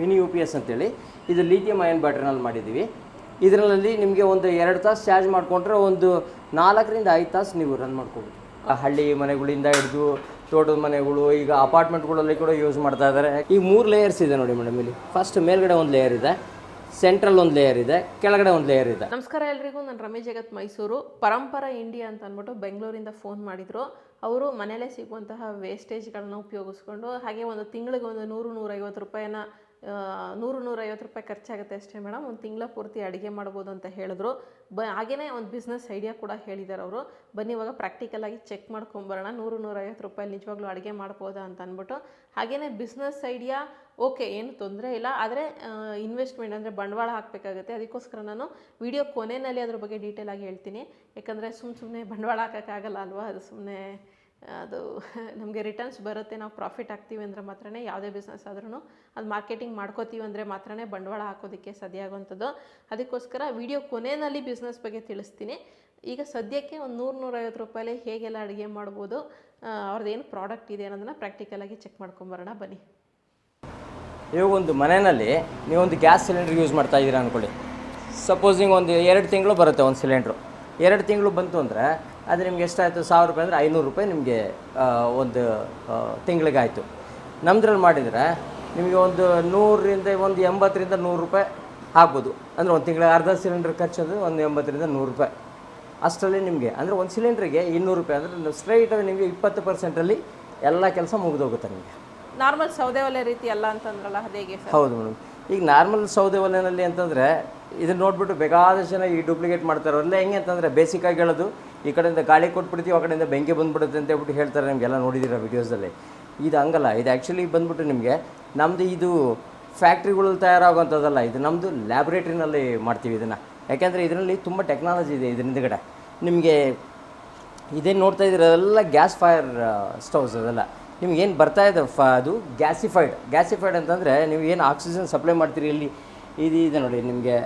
Mini U P S ಅಂತೇಳಿ. ಇದು lithium iron ಬ್ಯಾಟ್ರಿನಲ್ಲಿ ಮಾಡಿದ್ದೀವಿ. ಇದರಲ್ಲಿ ನಿಮಗೆ ಒಂದು ಎರಡು ತಾಸು ಚಾರ್ಜ್ ಮಾಡಿಕೊಂಡ್ರೆ ಒಂದು ನಾಲ್ಕರಿಂದ ಐದು ತಾಸು ನೀವು ರನ್ ಮಾಡ್ಕೋಬೋದು. ಹಳ್ಳಿ ಮನೆಗಳಿಂದ ಹಿಡಿದು ತೋಟದ ಮನೆಗಳು, ಈಗ ಅಪಾರ್ಟ್ಮೆಂಟ್ಗಳಲ್ಲಿ ಕೂಡ ಯೂಸ್ ಮಾಡ್ತಾ ಇದ್ದಾರೆ. ಈ ಮೂರು ಲೇಯರ್ಸ್ ಇದೆ ನೋಡಿ ಮೇಡಮ್ ಇಲ್ಲಿ. ಫಸ್ಟ್ ಮೇಲ್ಗಡೆ ಒಂದು ಲೇಯರ್ ಇದೆ ಸೆಂಟ್ರಲ್ ಒಂದು ಲೇಯರ್ ಇದೆ, ಕೆಳಗಡೆ ಒಂದು ಲೇಯರ್ ಇದೆ. ನಮಸ್ಕಾರ ಎಲ್ರಿಗೂ, ನಾನು ರಮೇಶ್ ಜಗತ್ ಮೈಸೂರು. ಪರಂಪರ ಇಂಡಿಯಾ ಅಂತ ಅಂದ್ಬಿಟ್ಟು ಬೆಂಗಳೂರಿಂದ ಫೋನ್ ಮಾಡಿದರು. ಅವರು ಮನೆಯಲ್ಲೇ ಸಿಗುವಂತಹ ವೇಸ್ಟೇಜ್ಗಳನ್ನ ಉಪಯೋಗಿಸ್ಕೊಂಡು, ಹಾಗೆ ಒಂದು ತಿಂಗಳಿಗೆ ಒಂದು ನೂರು ನೂರೈವತ್ತು ರೂಪಾಯಿನ ನೂರು ನೂರೈವತ್ತು ರೂಪಾಯಿ ಖರ್ಚಾಗುತ್ತೆ ಅಷ್ಟೇ ಮೇಡಮ್. ಒಂದು ತಿಂಗಳ ಪೂರ್ತಿ ಅಡುಗೆ ಮಾಡ್ಬೋದು ಅಂತ ಹೇಳಿದ್ರು. ಬ, ಹಾಗೇನೇ ಒಂದು ಬಿಸ್ನೆಸ್ ಐಡಿಯಾ ಕೂಡ ಹೇಳಿದ್ದಾರೆ ಅವರು. ಬನ್ನಿ, ಇವಾಗ ಪ್ರಾಕ್ಟಿಕಲಾಗಿ ಚೆಕ್ ಮಾಡ್ಕೊಂಬರೋಣ. ನೂರು ನೂರೈವತ್ತು ರೂಪಾಯಿ ನಿಜವಾಗ್ಲೂ ಅಡುಗೆ ಮಾಡ್ಬೋದಾ ಅಂತ ಅಂದ್ಬಿಟ್ಟು. ಹಾಗೆಯೇ ಬಿಸ್ನೆಸ್ ಐಡಿಯಾ ಓಕೆ ಏನು ತೊಂದರೆ ಇಲ್ಲ. ಆದರೆ ಇನ್ವೆಸ್ಟ್ಮೆಂಟ್ ಅಂದರೆ ಬಂಡವಾಳ ಹಾಕಬೇಕಾಗುತ್ತೆ. ಅದಕ್ಕೋಸ್ಕರ ನಾನು ವಿಡಿಯೋ ಕೊನೆಯಲ್ಲಿ ಅದ್ರ ಬಗ್ಗೆ ಡೀಟೇಲಾಗಿ ಹೇಳ್ತೀನಿ. ಯಾಕಂದರೆ ಸುಮ್ಮ ಸುಮ್ಮನೆ ಬಂಡವಾಳ ಹಾಕೋಕ್ಕಾಗಲ್ಲ ಅಲ್ವಾ? ಅದು ಸುಮ್ಮನೆ ಅದು ನಮಗೆ ರಿಟರ್ನ್ಸ್ ಬರುತ್ತೆ, ನಾವು ಪ್ರಾಫಿಟ್ ಆಗ್ತೀವಿ ಅಂದರೆ ಮಾತ್ರನೇ ಯಾವುದೇ ಬಿಸ್ನೆಸ್ ಆದ್ರೂ ಅದು ಮಾರ್ಕೆಟಿಂಗ್ ಮಾಡ್ಕೋತೀವಿ ಅಂದರೆ ಮಾತ್ರನೇ ಬಂಡವಾಳ ಹಾಕೋದಕ್ಕೆ ಸದ್ಯ ಆಗುವಂಥದ್ದು. ಅದಕ್ಕೋಸ್ಕರ ವಿಡಿಯೋ ಕೊನೆಯಲ್ಲಿ ಬಿಸ್ನೆಸ್ ಬಗ್ಗೆ ತಿಳಿಸ್ತೀನಿ. ಈಗ ಸದ್ಯಕ್ಕೆ ಒಂದು ನೂರು ನೂರೈವತ್ತು ರೂಪಾಯಲ್ಲಿ ಹೇಗೆಲ್ಲ ಅಡುಗೆ ಮಾಡ್ಬೋದು ಏನು ಪ್ರಾಡಕ್ಟ್ ಇದೆ ಅನ್ನೋದನ್ನು ಪ್ರಾಕ್ಟಿಕಲಾಗಿ ಚೆಕ್ ಮಾಡ್ಕೊಂಬರೋಣ ಬನ್ನಿ. ಇವಾಗ ಒಂದು ಮನೆಯಲ್ಲಿ ನೀವೊಂದು ಗ್ಯಾಸ್ ಸಿಲಿಂಡರ್ ಯೂಸ್ ಮಾಡ್ತಾ ಇದ್ದೀರಾ ಅಂದ್ಕೊಳ್ಳಿ ಸಪೋಸಿಂಗ್ ಒಂದು ಎರಡು ತಿಂಗಳು ಬರುತ್ತೆ ಒಂದು ಸಿಲಿಂಡ್ರು. ಎರಡು ತಿಂಗಳು ಬಂತು ಅಂದರೆ ಅದು ನಿಮ್ಗೆ ಎಷ್ಟಾಯಿತು ಸಾವಿರ ರೂಪಾಯಿ ಅಂದರೆ ಐನೂರು ರೂಪಾಯಿ ನಿಮಗೆ ಒಂದು ತಿಂಗಳಿಗಾಯಿತು. ನಮ್ಮದ್ರಲ್ಲಿ ಮಾಡಿದರೆ ನಿಮಗೆ ಒಂದು ನೂರರಿಂದ ಒಂದು ಎಂಬತ್ತರಿಂದ ನೂರು ರೂಪಾಯಿ ಆಗ್ಬೋದು. ಅಂದರೆ ಒಂದು ತಿಂಗಳಿಗೆ ಅರ್ಧ ಸಿಲಿಂಡರ್ ಖರ್ಚು ಅಂದರೆ ಒಂದು ಎಂಬತ್ತರಿಂದ ನೂರು ರೂಪಾಯಿ. ಅಷ್ಟರಲ್ಲಿ ನಿಮಗೆ ಅಂದರೆ ಒಂದು ಸಿಲಿಂಡ್ರಿಗೆ ಇನ್ನೂರು ರೂಪಾಯಿ. ಅಂದರೆ ಸ್ಟ್ರೈಟಾಗಿ ನಿಮಗೆ ಇಪ್ಪತ್ತು ಪರ್ಸೆಂಟಲ್ಲಿ ಎಲ್ಲ ಕೆಲಸ ಮುಗಿದೋಗುತ್ತೆ ನಿಮಗೆ. ನಾರ್ಮಲ್ ಸೌದೆ ಒಲೆ ರೀತಿ ಅಲ್ಲ ಅಂತಂದ್ರಲ್ಲ ಅದೇ ಹೇಗೆ ಸರ್? ಹೌದು ಮೇಡಮ್. ಈಗ ನಾರ್ಮಲ್ ಸೌದೆ ಒಲೆನಲ್ಲಿ ಅಂತಂದರೆ ಇದನ್ನ ನೋಡ್ಬಿಟ್ಟು ಬೇಕಾದಷ್ಟು ಜನ ಈ ಡೂಪ್ಲಿಕೇಟ್ ಮಾಡ್ತಾರೆ ಅಲ್ಲ ಹೆಂಗೆ ಅಂತಂದರೆ ಬೇಸಿಕ್ಕಾಗಿ ಹೇಳೋದು, ಈ ಕಡೆಯಿಂದ ಗಾಳಿ ಕೊಟ್ಬಿಡ್ತೀವಿ, ಆ ಕಡೆಯಿಂದ ಬೆಂಕಿ ಬಂದ್ಬಿಡುತ್ತೆ ಅಂತ ಹೇಳ್ಬಿಟ್ಟು ಹೇಳ್ತಾರೆ ನಿಮಗೆಲ್ಲ ನೋಡಿದ್ದೀರ ವೀಡಿಯೋಸಲ್ಲಿ ಇದು ಹಂಗಲ್ಲ, ಇದು ಆ್ಯಕ್ಚುಲಿ ಬಂದ್ಬಿಟ್ಟು ನಿಮಗೆ ನಮ್ಮದು ಇದು ಫ್ಯಾಕ್ಟ್ರಿಗಳಲ್ಲಿ ತಯಾರಾಗುವಂಥದ್ದಲ್ಲ, ಇದು ನಮ್ಮದು ಲ್ಯಾಬ್ರೇಟ್ರಿನಲ್ಲಿ ಮಾಡ್ತೀವಿ ಇದನ್ನು. ಯಾಕೆಂದರೆ ಇದರಲ್ಲಿ ತುಂಬ ಟೆಕ್ನಾಲಜಿ ಇದೆ ಇದ್ರ ಹಿಂದ್ಗಡೆ. ನಿಮಗೆ ಇದೇನು ನೋಡ್ತಾ ಇದ್ದೀರ ಅದೆಲ್ಲ ಗ್ಯಾಸ್ ಫೈರ್ ಸ್ಟೌಸ್ ಅದೆಲ್ಲ. ನಿಮ್ಗೆ ಏನು ಬರ್ತಾ ಇದೆ, ಫ, ಅದು ಗ್ಯಾಸಿಫೈಡ್ ಗ್ಯಾಸಿಫೈಡ್ ಅಂತಂದರೆ ನೀವು ಏನು ಆಕ್ಸಿಜನ್ ಸಪ್ಲೈ ಮಾಡ್ತೀರಿ ಇಲ್ಲಿ? ಇದು ಇದೆ ನೋಡಿ ನಿಮಗೆ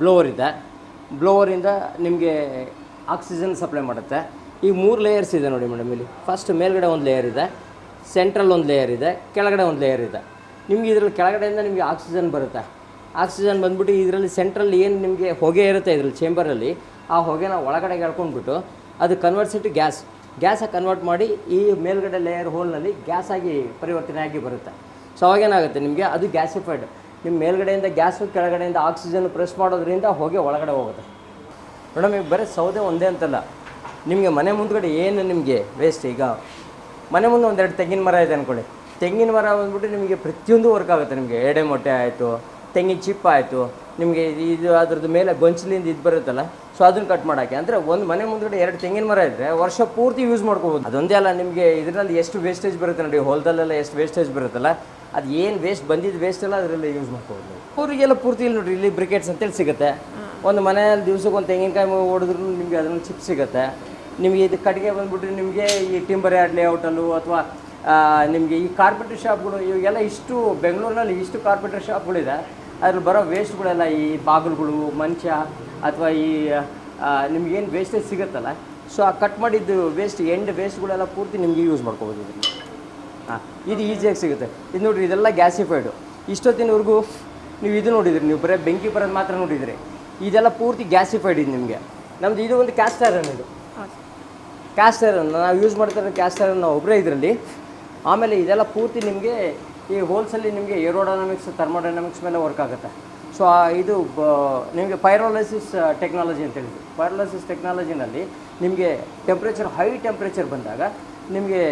ಬ್ಲೋವರ್ ಇದೆ. ಬ್ಲೋವರಿಂದ ನಿಮಗೆ ಆಕ್ಸಿಜನ್ ಸಪ್ಲೈ ಮಾಡುತ್ತೆ. ಈಗ ಮೂರು ಲೇಯರ್ಸ್ ಇದೆ ನೋಡಿ ಮೇಡಮ್ ಇಲ್ಲಿ. ಫಸ್ಟ್ ಮೇಲ್ಗಡೆ ಒಂದು ಲೇಯರ್ ಇದೆ ಸೆಂಟ್ರಲ್ ಒಂದು ಲೇಯರ್ ಇದೆ, ಕೆಳಗಡೆ ಒಂದು ಲೇಯರ್ ಇದೆ. ನಿಮಗೆ ಇದರಲ್ಲಿ ಕೆಳಗಡೆಯಿಂದ ನಿಮಗೆ ಆಕ್ಸಿಜನ್ ಬರುತ್ತೆ. ಆಕ್ಸಿಜನ್ ಬಂದ್ಬಿಟ್ಟು ಇದರಲ್ಲಿ ಸೆಂಟ್ರಲ್ಲಿ ಏನು ನಿಮಗೆ ಹೊಗೆ ಇರುತ್ತೆ ಇದರಲ್ಲಿ ಚೇಂಬರಲ್ಲಿ ಆ ಹೊಗೆನ ಒಳಗಡೆ ಎಳ್ಕೊಂಡ್ಬಿಟ್ಟು ಅದು ಕನ್ವರ್ಟ್ಸ್ ಟು ಗ್ಯಾಸ್ ಗ್ಯಾಸಾಗಿ ಕನ್ವರ್ಟ್ ಮಾಡಿ ಈ ಮೇಲ್ಗಡೆ ಲೇಯರ್ ಹೋಲ್ನಲ್ಲಿ ಗ್ಯಾಸಾಗಿ ಪರಿವರ್ತನೆ ಆಗಿ ಬರುತ್ತೆ. ಸೊ ಅವಾಗೇನಾಗುತ್ತೆ ನಿಮಗೆ? ಅದು ಗ್ಯಾಸಿಫೈಡ್ ನಿಮ್ಮ ಮೇಲ್ಗಡೆಯಿಂದ ಗ್ಯಾಸು, ಕೆಳಗಡೆಯಿಂದ ಆಕ್ಸಿಜನ್ ಪ್ರೆಸ್ ಮಾಡೋದ್ರಿಂದ ಹೋಗಿ ಒಳಗಡೆ ಹೋಗುತ್ತೆ. ಮೇಡಮ್ ಈಗ ಬರೀ ಸೌದೆ ಒಂದೇ ಅಂತಲ್ಲ. ನಿಮಗೆ ಮನೆ ಮುಂದ್ಗಡೆ ಏನು ನಿಮಗೆ ವೇಸ್ಟ್ ಈಗ? ಮನೆ ಮುಂದೆ ಒಂದೆರಡು ತೆಂಗಿನ ಮರ ಇದೆ ಅಂದ್ಕೊಳ್ಳಿ ತೆಂಗಿನ ಮರ ಬಂದ್ಬಿಟ್ಟು ನಿಮಗೆ ಪ್ರತಿಯೊಂದು ವರ್ಕ್ ಆಗುತ್ತೆ. ನಿಮಗೆ ಎಡೆ ಮೊಟ್ಟೆ ಆಯಿತು, ತೆಂಗಿನ ಚಿಪ್ಪ ಆಯಿತು, ನಿಮಗೆ ಇದು ಅದ್ರದ್ದು ಮೇಲೆ ಗೊಂಚಲಿಂದ ಇದು ಬರುತ್ತಲ್ಲ ಸೊ ಅದನ್ನು ಕಟ್ ಮಾಡೋಕ್ಕೆ. ಅಂದರೆ ಒಂದು ಮನೆ ಮುಂದ್ಗಡೆ ಎರಡು ತೆಂಗಿನ ಮರ ಇದ್ದರೆ ವರ್ಷ ಪೂರ್ತಿ ಯೂಸ್ ಮಾಡ್ಕೋಬೋದು. ಅದೊಂದೇ ಅಲ್ಲ, ನಿಮಗೆ ಇದರಲ್ಲಿ ಎಷ್ಟು ವೇಸ್ಟೇಜ್ ಬರುತ್ತೆ ನೋಡಿ, ಹೊಲದಲ್ಲೆಲ್ಲ ಎಷ್ಟು ವೇಸ್ಟೇಜ್ ಬರುತ್ತಲ್ಲ ಅದು ಏನು ವೇಸ್ಟ್ ಬಂದಿದ್ದು ವೇಸ್ಟ್ ಎಲ್ಲ ಅದರಲ್ಲಿ ಯೂಸ್ ಮಾಡ್ಕೋಬೋದು ಅವರಿಗೆಲ್ಲ ಪೂರ್ತಿ ಇಲ್ಲಿ ನೋಡಿರಿ, ಇಲ್ಲಿ ಬ್ರಿಕೆಟ್ಸ್ ಅಂತೇಳಿ ಸಿಗುತ್ತೆ. ಒಂದು ಮನೆಯಲ್ಲಿ ದಿವ್ಸಕ್ಕೆ ಒಂದು ತೆಂಗಿನಕಾಯಿ ಹೊಡೆದ್ರು ನಿಮಗೆ ಅದರಲ್ಲಿ ಚಿಪ್ ಸಿಗುತ್ತೆ. ನಿಮಗೆ ಇದು ಕಟ್ಟಿಗೆ ಬಂದುಬಿಟ್ರೆ ನಿಮಗೆ ಈ ಟಿಂಬರ್ ಯಾರ್ಡ್ ಲೇಔಟಲ್ಲೂ ಅಥವಾ ನಿಮಗೆ ಈ ಕಾರ್ಪೆಟ್ರ್ ಶಾಪ್ಗಳು ಇವಾಗೆಲ್ಲ ಇಷ್ಟು ಬೆಂಗಳೂರಿನಲ್ಲಿ ಇಷ್ಟು ಕಾರ್ಪೆಟ್ರ್ ಶಾಪ್ಗಳಿದೆ ಅದ್ರಲ್ಲಿ ಬರೋ ವೇಸ್ಟ್ಗಳೆಲ್ಲ ಈ ಬಾಗಿಲುಗಳು, ಮಂಚ ಅಥವಾ ಈ ನಿಮ್ಗೇನು ವೇಸ್ಟೇಜ್ ಸಿಗುತ್ತಲ್ಲ ಸೊ ಆ ಕಟ್ ಮಾಡಿದ್ದು ವೇಸ್ಟ್ ಎಂಡ್ ವೇಸ್ಟ್ಗಳೆಲ್ಲ ಪೂರ್ತಿ ನಿಮಗೆ ಯೂಸ್ ಮಾಡ್ಕೋಬೋದು ಇದನ್ನು ಹಾಂ, ಇದು ಈಸಿಯಾಗಿ ಸಿಗುತ್ತೆ. ಇದು ನೋಡಿರಿ, ಇದೆಲ್ಲ ಗ್ಯಾಸಿಫೈಡು ಇಷ್ಟೊತ್ತಿನವರೆಗೂ ನೀವು ಇದು ನೋಡಿದ್ರಿ, ನೀವು ಬರೀ ಬೆಂಕಿ ಬರೋದು ಮಾತ್ರ ನೋಡಿದ್ರಿ. ಇದೆಲ್ಲ ಪೂರ್ತಿ ಗ್ಯಾಸಿಫೈಡ್ ಇದು ನಿಮಗೆ. ನಮ್ದು ಇದು ಒಂದು ಕ್ಯಾಸ್ಟ್ ಐರನ್ ಇದು. ಕ್ಯಾಸ್ಟ್ ಐರನ್ ನಾವು ಯೂಸ್ ಮಾಡ್ತಾರೆ ಕ್ಯಾಸ್ಟ್ ಐರನ್ ನಾವು ಒಬ್ಬರೇ ಇದರಲ್ಲಿ. ಆಮೇಲೆ ಇದೆಲ್ಲ ಪೂರ್ತಿ ನಿಮಗೆ ಈ ಹೋಲ್ಸಲ್ಲಿ ನಿಮಗೆ ಏರೋಡೈನಮಿಕ್ಸ್ ಥರ್ಮೋಡೈನಮಿಕ್ಸ್ ಮೇಲೆ ವರ್ಕ್ ಆಗುತ್ತೆ. ಸೊ ಇದು ನಿಮಗೆ ಪೈರೋಲೈಸಿಸ್ ಟೆಕ್ನಾಲಜಿ ಅಂತ ಹೇಳಿದ್ರು. ಪೈರೋಲೈಸಿಸ್ ಟೆಕ್ನಾಲಜಿನಲ್ಲಿ ನಿಮಗೆ ಟೆಂಪ್ರೇಚರ್ ಹೈ ಟೆಂಪ್ರೇಚರ್ ಬಂದಾಗ ನಿಮಗೆ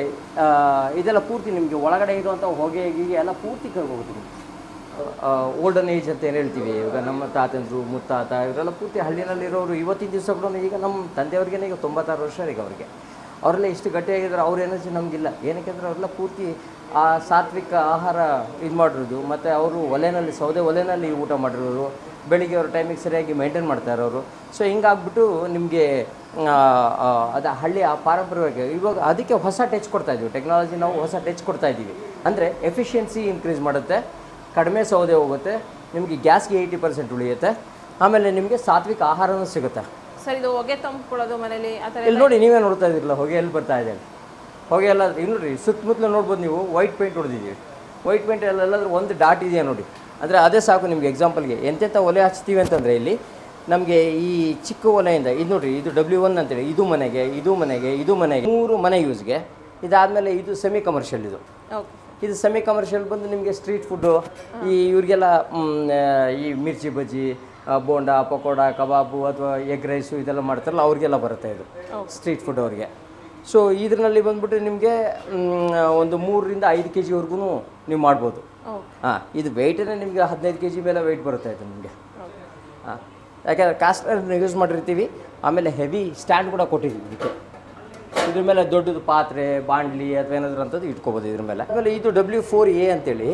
ಇದೆಲ್ಲ ಪೂರ್ತಿ ನಿಮಗೆ ಒಳಗಡೆ ಇರುವಂಥ ಹೊಗೆ ಗಿಗೆ ಎಲ್ಲ ಪೂರ್ತಿ ಕರ್ಕೋಗುತ್ತೆ ನಿಮಗೆ. ಓಲ್ಡನ್ ಏಜ್ ಅಂತ ಏನು ಹೇಳ್ತೀವಿ, ಇವಾಗ ನಮ್ಮ ತಾತಂದ್ರು, ಮುತ್ತಾತ, ಇವರೆಲ್ಲ ಪೂರ್ತಿ ಹಳ್ಳಿನಲ್ಲಿರೋರು ಇವತ್ತಿನ ದಿವಸ ಕೂಡ ಈಗ ನಮ್ಮ ತಂದೆಯವ್ರಿಗೆ ಈಗ ತೊಂಬತ್ತಾರು ವರ್ಷ ಈಗ ಅವ್ರಿಗೆ. ಅವರೆಲ್ಲ ಇಷ್ಟು ಗಟ್ಟಿಯಾಗಿದ್ದಾರೆ ಅವ್ರ ಎನರ್ಜಿ ನಮಗಿಲ್ಲ. ಏನಕ್ಕೆ ಅಂದರೆ ಅವರೆಲ್ಲ ಪೂರ್ತಿ ಆ ಸಾತ್ವಿಕ ಆಹಾರ ಇದು ಮಾಡಿರೋದು ಮತ್ತು ಅವರು ಒಲೆಯಲ್ಲಿ ಸೌದೆ ಒಲೆಯಲ್ಲಿ ಊಟ ಮಾಡಿರೋರು ಬೆಳಿಗ್ಗೆ ಅವ್ರ ಟೈಮಿಗೆ ಸರಿಯಾಗಿ ಮೇಂಟೈನ್ ಮಾಡ್ತಾರೆ ಅವರು ಸೊ ಹಿಂಗಾಗ್ಬಿಟ್ಟು ನಿಮಗೆ ಅದು ಹಳ್ಳಿ ಆ ಪಾರಂಪರಿಕ ಇವಾಗ ಅದಕ್ಕೆ ಹೊಸ ಟಚ್ ಕೊಡ್ತಾ ಇದ್ದೀವಿ ಟೆಕ್ನಾಲಜಿ ನಾವು ಹೊಸ ಟಚ್ ಕೊಡ್ತಾ ಇದ್ದೀವಿ ಅಂದರೆ ಎಫಿಷಿಯನ್ಸಿ ಇನ್ಕ್ರೀಸ್ ಮಾಡುತ್ತೆ ಕಡಿಮೆ ಸೌದೆ ಹೋಗುತ್ತೆ ನಿಮಗೆ ಗ್ಯಾಸ್ಗೆ ಏಯ್ಟಿ ಪರ್ಸೆಂಟ್ ಉಳಿಯುತ್ತೆ ಆಮೇಲೆ ನಿಮಗೆ ಸಾತ್ವಿಕ ಆಹಾರನೂ ಸಿಗುತ್ತೆ. ಸರ್ ಇದು ಹೊಗೆ ತಂಬ್ಕೊಳ್ಳೋದು ಮನೇಲಿ ಆ ಥರ ಇಲ್ಲಿ ನೋಡಿ ನೀವೇ ನೋಡ್ತಾ ಇದ್ದೀರಲ್ಲ ಹೊಗೆ ಎಲ್ಲಿ ಬರ್ತಾ ಇದೆ ಹೊಗೆ ಎಲ್ಲ ಇಲ್ಲಿ ನೋಡಿರಿ ಸುತ್ತಮುತ್ತಲು ನೋಡ್ಬೋದು ನೀವು ವೈಟ್ ಪೇಂಟ್ ಹೊಡೆದಿದ್ದೀವಿ. ವೈಟ್ ಪೇಂಟ್ ಎಲ್ಲೆಲ್ಲಾದ್ರೂ ಒಂದು ಡಾಟ್ ಇದೆಯಾ ನೋಡಿ. ಅಂದರೆ ಅದೇ ಸಾಕು ನಿಮಗೆ ಎಕ್ಸಾಂಪಲ್ಗೆ ಎಂತೆಂಥ ಒಲೆ ಹಚ್ತೀವಿ ಅಂತಂದರೆ ಇಲ್ಲಿ ನಮಗೆ ಈ ಚಿಕ್ಕ ಒಲೆಯಿಂದ ಇದು ನೋಡಿರಿ ಇದು ಡಬ್ಲ್ಯೂ ಒನ್ ಅಂತೇಳಿ ಇದು ಮನೆಗೆ ಇದು ಮನೆಗೆ ಇದು ಮನೆಗೆ ಮೂರು ಮನೆ ಯೂಸ್ಗೆ ಇದಾದಮೇಲೆ ಇದು ಸೆಮಿ ಕಮರ್ಷಿಯಲ್ ಇದು ಇದು ಸೆಮಿ ಕಮರ್ಷಿಯಲ್ ಬಂದು ನಿಮಗೆ ಸ್ಟ್ರೀಟ್ ಫುಡ್ಡು ಈ ಇವ್ರಿಗೆಲ್ಲ ಈ ಮಿರ್ಚಿ ಬಜ್ಜಿ ಬೋಂಡಾ ಪಕೋಡ ಕಬಾಬು ಅಥವಾ ಎಗ್ ರೈಸು ಇದೆಲ್ಲ ಮಾಡ್ತಾರಲ್ಲ ಅವ್ರಿಗೆಲ್ಲ ಬರುತ್ತೆ ಇದು. ಸ್ಟ್ರೀಟ್ ಫುಡ್ ಅವ್ರಿಗೆ. ಸೊ ಇದರಲ್ಲಿ ಬಂದುಬಿಟ್ಟು ನಿಮಗೆ ಒಂದು ಮೂರರಿಂದ ಐದು ಕೆ ಜಿವರೆಗೂ ನೀವು ಮಾಡ್ಬೋದು. ಹಾಂ ಇದು ವೆಯ್ಟೇ ನಿಮಗೆ ಹದಿನೈದು ಕೆ ಜಿ ಮೇಲೆ ವೆಯ್ಟ್ ಬರುತ್ತೆ ಇದು ನಿಮಗೆ. ಹಾಂ ಯಾಕೆಂದರೆ ಕಾಸ್ಟನ್ನು ಯೂಸ್ ಮಾಡಿರ್ತೀವಿ ಆಮೇಲೆ ಹೆವಿ ಸ್ಟ್ಯಾಂಡ್ ಕೂಡ ಕೊಟ್ಟಿದ್ದೀವಿ ಇದಕ್ಕೆ. ಇದ್ರ ಮೇಲೆ ದೊಡ್ಡದು ಪಾತ್ರೆ ಬಾಂಡ್ಲಿ ಅಥವಾ ಏನಾದರೂ ಅಂಥದ್ದು ಇಟ್ಕೋಬೋದು ಇದ್ರ ಮೇಲೆ. ಆಮೇಲೆ ಇದು ಡಬ್ಲ್ಯೂ ಫೋರ್ ಎ ಅಂತೇಳಿ.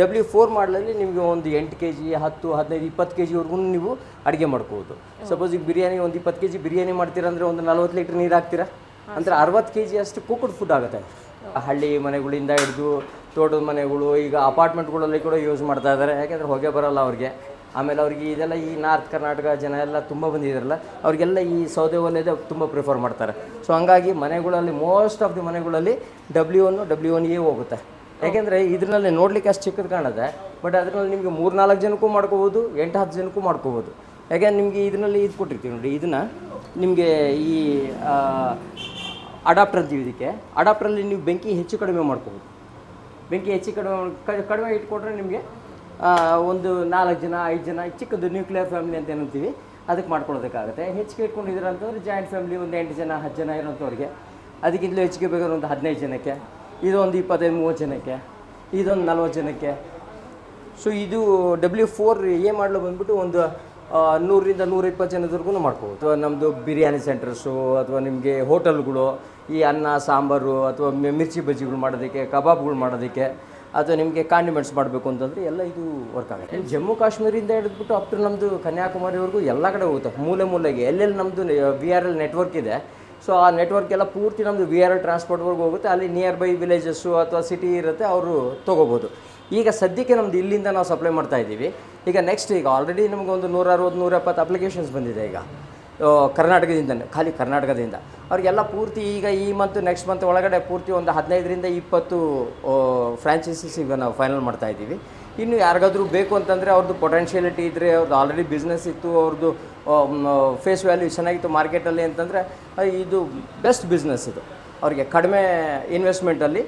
ಡಬ್ಲ್ಯೂ ಫೋರ್ ಮಾಡಲಲ್ಲಿ ನಿಮಗೆ ಒಂದು ಎಂಟು ಕೆ ಜಿ ಹತ್ತು ಹದಿನೈದು ಇಪ್ಪತ್ತು ಕೆ ಜಿವರೆಗೂ ನೀವು ಅಡುಗೆ ಮಾಡ್ಕೋಬೋದು. ಸಪೋಸ್ ಈಗ ಬಿರಿಯಾನಿ ಒಂದು ಇಪ್ಪತ್ತು ಕೆ ಜಿ ಬಿರಿಯಾನಿ ಮಾಡ್ತೀರಾ ಅಂದರೆ ಒಂದು ನಲ್ವತ್ತು ಲೀಟ್ರ್ ನೀರು ಹಾಕ್ತೀರಾ? ಅಂದರೆ ಅರವತ್ತು ಕೆ ಜಿ ಅಷ್ಟು ಕುಕ್ಕಡ್ ಫುಡ್ ಆಗುತ್ತೆ. ಹಳ್ಳಿ ಮನೆಗಳಿಂದ ಹಿಡಿದು ತೋಟದ ಮನೆಗಳು, ಈಗ ಅಪಾರ್ಟ್ಮೆಂಟ್ಗಳಲ್ಲಿ ಕೂಡ ಯೂಸ್ ಮಾಡ್ತಾ ಇದ್ದಾರೆ ಯಾಕೆಂದರೆ ಹೊಗೆ ಬರಲ್ಲ ಅವ್ರಿಗೆ. ಆಮೇಲೆ ಅವ್ರಿಗೆ ಇದೆಲ್ಲ ಈ ನಾರ್ತ್ ಕರ್ನಾಟಕ ಜನ ಎಲ್ಲ ತುಂಬ ಬಂದಿದ್ದಾರಲ್ಲ ಅವ್ರಿಗೆಲ್ಲ ಈ ಸೌದೆ ಒಲೆದೇ ತುಂಬ ಪ್ರಿಫರ್ ಮಾಡ್ತಾರೆ. ಸೊ ಹಂಗಾಗಿ ಮನೆಗಳಲ್ಲಿ ಮೋಸ್ಟ್ ಆಫ್ ದಿ ಮನೆಗಳಲ್ಲಿ W one W one A ಹೋಗುತ್ತೆ. ಯಾಕೆಂದರೆ ಇದರಲ್ಲಿ ನೋಡ್ಲಿಕ್ಕೆ ಅಷ್ಟು ಚಿಕ್ಕದು ಕಾಣುತ್ತೆ ಬಟ್ ಅದರಲ್ಲಿ ನಿಮಗೆ ಮೂರು ನಾಲ್ಕು ಜನಕ್ಕೂ ಮಾಡ್ಕೋಬೋದು, ಎಂಟು ಹತ್ತು ಜನಕ್ಕೂ ಮಾಡ್ಕೋಬೋದು. ಯಾಕೆಂದ್ರೆ ನಿಮಗೆ ಇದರಲ್ಲಿ ಇದು ಕೊಟ್ಟಿರ್ತೀವಿ ನೋಡಿ, ಇದನ್ನು ನಿಮಗೆ ಈ ಅಡಾಪ್ಟರ್ ಇದಕ್ಕೆ. ಅಡಾಪ್ಟ್ರಲ್ಲಿ ನೀವು ಬೆಂಕಿ ಹೆಚ್ಚು ಕಡಿಮೆ ಮಾಡ್ಕೋಬೋದು. ಬೆಂಕಿ ಹೆಚ್ಚು ಕಡಿಮೆ ಕಡಿಮೆ ಇಟ್ಕೊಂಡ್ರೆ ನಿಮಗೆ ಒಂದು ನಾಲ್ಕು ಜನ, ಐದು ಜನ, ಚಿಕ್ಕದು ನ್ಯೂಕ್ಲಿಯರ್ ಫ್ಯಾಮಿಲಿ ಅಂತ ಏನಂತೀವಿ, ಅದಕ್ಕೆ ಮಾಡ್ಕೊಳ್ಳೋದಕ್ಕಾಗುತ್ತೆ ಹೆಚ್ಚಿಗೆ ಇಟ್ಕೊಂಡಿದ್ದೀರ ಅಂತಂದ್ರೆ ಜಾಯಿಂಟ್ ಫ್ಯಾಮಿಲಿ ಒಂದು ಎಂಟು ಜನ, ಹತ್ತು ಜನ ಇರೋಂಥವ್ರಿಗೆ. ಅದಕ್ಕಿಂತಲೂ ಹೆಚ್ಚಿಗೆ ಬೇಕಾದ್ರೆ ಒಂದು ಹದಿನೈದು ಜನಕ್ಕೆ, ಇದೊಂದು ಇಪ್ಪತ್ತೈದು, ಮೂವತ್ತು ಜನಕ್ಕೆ, ಇದೊಂದು ನಲ್ವತ್ತು ಜನಕ್ಕೆ. ಸೊ ಇದು ಡಬ್ಲ್ಯೂ ಫೋರ್ ಎ ಮಾಡಲು ಬಂದ್ಬಿಟ್ಟು ಒಂದು ನೂರರಿಂದ ನೂರ ಇಪ್ಪತ್ತು ಜನದವರೆಗೂ ಮಾಡ್ಕೋಬೋದು ಅಥವಾ ನಮ್ಮದು ಬಿರಿಯಾನಿ ಸೆಂಟರ್ಸು, ಅಥವಾ ನಿಮಗೆ ಹೋಟೆಲ್ಗಳು, ಈ ಅನ್ನ, ಸಾಂಬಾರು, ಅಥವಾ ಮಿರ್ಚಿ ಬಜ್ಜಿಗಳು ಮಾಡೋದಕ್ಕೆ, ಕಬಾಬ್ಗಳು ಮಾಡೋದಕ್ಕೆ, ಅಥವಾ ನಿಮಗೆ ಕಾಂಡಿಮೆಂಟ್ಸ್ ಮಾಡಬೇಕು ಅಂತಂದರೆ ಎಲ್ಲ ಇದು ವರ್ಕ್ ಆಗುತ್ತೆ. ಜಮ್ಮು ಕಾಶ್ಮೀರಿಂದ ಹಿಡಿದ್ಬಿಟ್ಟು ಅಪ್ ಟು ನಮ್ಮದು ಕನ್ಯಾಕುಮಾರಿವರೆಗೂ ಎಲ್ಲ ಕಡೆ ಹೋಗುತ್ತೆ. ಮೂಲೆ ಮೂಲೆಗೆ, ಎಲ್ಲೆಲ್ಲಿ ನಮ್ಮದು ವಿ ಆರ್ ಎಲ್ ನೆಟ್ವರ್ಕ್ ಇದೆ ಸೊ ಆ ನೆಟ್ವರ್ಕ್ ಎಲ್ಲ ಪೂರ್ತಿ ನಮ್ಮದು ವಿ ಆರ್ ಎಲ್ ಟ್ರಾನ್ಸ್ಪೋರ್ಟ್ವರೆಗೂ ಹೋಗುತ್ತೆ. ಅಲ್ಲಿ ನಿಯರ್ ಬೈ ವಿಲೇಜಸ್ಸು ಅಥವಾ ಸಿಟಿ ಇರುತ್ತೆ, ಅವರು ತೊಗೋಬೋದು. ಈಗ ಸದ್ಯಕ್ಕೆ ನಮ್ದು ಇಲ್ಲಿಂದ ನಾವು ಸಪ್ಲೈ ಮಾಡ್ತಾ ಇದ್ದೀವಿ. ಈಗ ನೆಕ್ಸ್ಟ್ ಈಗ ಆಲ್ರೆಡಿ ನಮಗೆ ಒಂದು ನೂರ ಅರವತ್ತು ನೂರ ಎಪ್ಪತ್ತು ಅಪ್ಲಿಕೇಶನ್ಸ್ ಬಂದಿದೆ ಈಗ. ಕರ್ನಾಟಕದಿಂದಲೇ ಖಾಲಿ ಕರ್ನಾಟಕದಿಂದ. ಅವ್ರಿಗೆಲ್ಲ ಪೂರ್ತಿ ಈಗ ಈ ಮಂತ್ ನೆಕ್ಸ್ಟ್ ಮಂತ್ ಒಳಗಡೆ ಪೂರ್ತಿ ಒಂದು ಹದಿನೈದರಿಂದ ಇಪ್ಪತ್ತು ಫ್ರಾಂಚೈಸೀಸ್ ಈಗ ನಾವು ಫೈನಲ್ ಮಾಡ್ತಾ ಇದ್ದೀವಿ. ಇನ್ನು ಯಾರಿಗಾದ್ರೂ ಬೇಕು ಅಂತಂದರೆ ಅವ್ರದ್ದು ಪೊಟೆನ್ಷಿಯಲಿಟಿ ಇದ್ದರೆ ಅವ್ರದ್ದು ಆಲ್ರೆಡಿ ಬಿಸ್ನೆಸ್ ಇತ್ತು ಅವ್ರದ್ದು ಫೇಸ್ ವ್ಯಾಲ್ಯೂ ಚೆನ್ನಾಗಿತ್ತು ಮಾರ್ಕೆಟಲ್ಲಿ ಅಂತಂದರೆ ಇದು ಬೆಸ್ಟ್ ಬಿಸ್ನೆಸ್ ಇದು. ಅವರಿಗೆ ಕಡಿಮೆ ಇನ್ವೆಸ್ಟ್ಮೆಂಟಲ್ಲಿ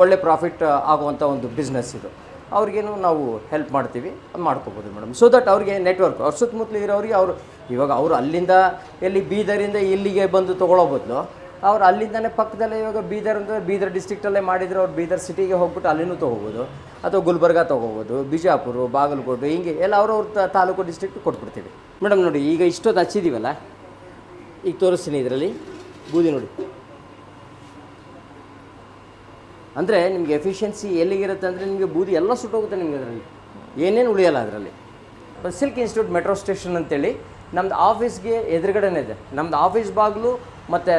ಒಳ್ಳೆ ಪ್ರಾಫಿಟ್ ಆಗುವಂಥ ಒಂದು ಬಿಸ್ನೆಸ್ ಇದು. ಅವ್ರಿಗೇನು ನಾವು ಹೆಲ್ಪ್ ಮಾಡ್ತೀವಿ ಮಾಡ್ಕೋಬೋದು ಮೇಡಮ್ ಸೊ ದಟ್ ಅವ್ರಿಗೆ ನೆಟ್ವರ್ಕ್ ಅವ್ರ ಸುತ್ತಮುತ್ತಲು ಇರೋರಿಗೆ ಅವರು, ಇವಾಗ ಅವರು ಅಲ್ಲಿಂದ ಎಲ್ಲಿ ಬೀದರಿಂದ ಇಲ್ಲಿಗೆ ಬಂದು ತೊಗೊಳ್ಳೋ ಬದಲು, ಅವ್ರು ಅಲ್ಲಿಂದನೇ ಪಕ್ಕದಲ್ಲೇ ಇವಾಗ ಬೀದರ್ ಅಂದರೆ ಬೀದರ್ ಡಿಸ್ಟಿಕ್ಟಲ್ಲೇ ಮಾಡಿದರೆ ಅವ್ರು ಬೀದರ್ ಸಿಟಿಗೆ ಹೋಗ್ಬಿಟ್ಟು ಅಲ್ಲಿನೂ ತೊಗೋಬೋದು. ಅಥವಾ ಗುಲ್ಬರ್ಗ ತೊಗೋಬೋದು, ಬಿಜಾಪುರ, ಬಾಗಲಕೋಟೆ, ಹಿಂಗೆ ಎಲ್ಲ ಅವ್ರವ್ರ ತಾಲೂಕು ಡಿಸ್ಟ್ರಿಕ್ಟ್ ಕೊಟ್ಬಿಡ್ತೀವಿ. ಮೇಡಮ್ ನೋಡಿ, ಈಗ ಇಷ್ಟೊತ್ತು ಹಚ್ಚಿದ್ದೀವಲ್ಲ ಈಗ ತೋರಿಸ್ತೀನಿ ಇದರಲ್ಲಿ. ಬೂದಿ ನೋಡಿ. ಅಂದರೆ ನಿಮಗೆ ಎಫಿಷಿಯನ್ಸಿ ಎಲ್ಲಿಗಿರುತ್ತೆ ಅಂದರೆ ನಿಮಗೆ ಬೂದಿ ಎಲ್ಲ ಸುಟ್ಟೋಗುತ್ತೆ ನಿಮಗೆ ಅದರಲ್ಲಿ. ಏನೇನು ಉಳಿಯಲ್ಲ ಅದರಲ್ಲಿ. ಸಿಲ್ಕ್ ಇನ್ಸ್ಟಿಟ್ಯೂಟ್ ಮೆಟ್ರೋ ಸ್ಟೇಷನ್ ಅಂತೇಳಿ ನಮ್ದು ಆಫೀಸ್ಗೆ ಎದುರುಗಡೆನೇ ಇದೆ. ನಮ್ದು ಆಫೀಸ್ ಬಾಗಿಲು ಮತ್ತು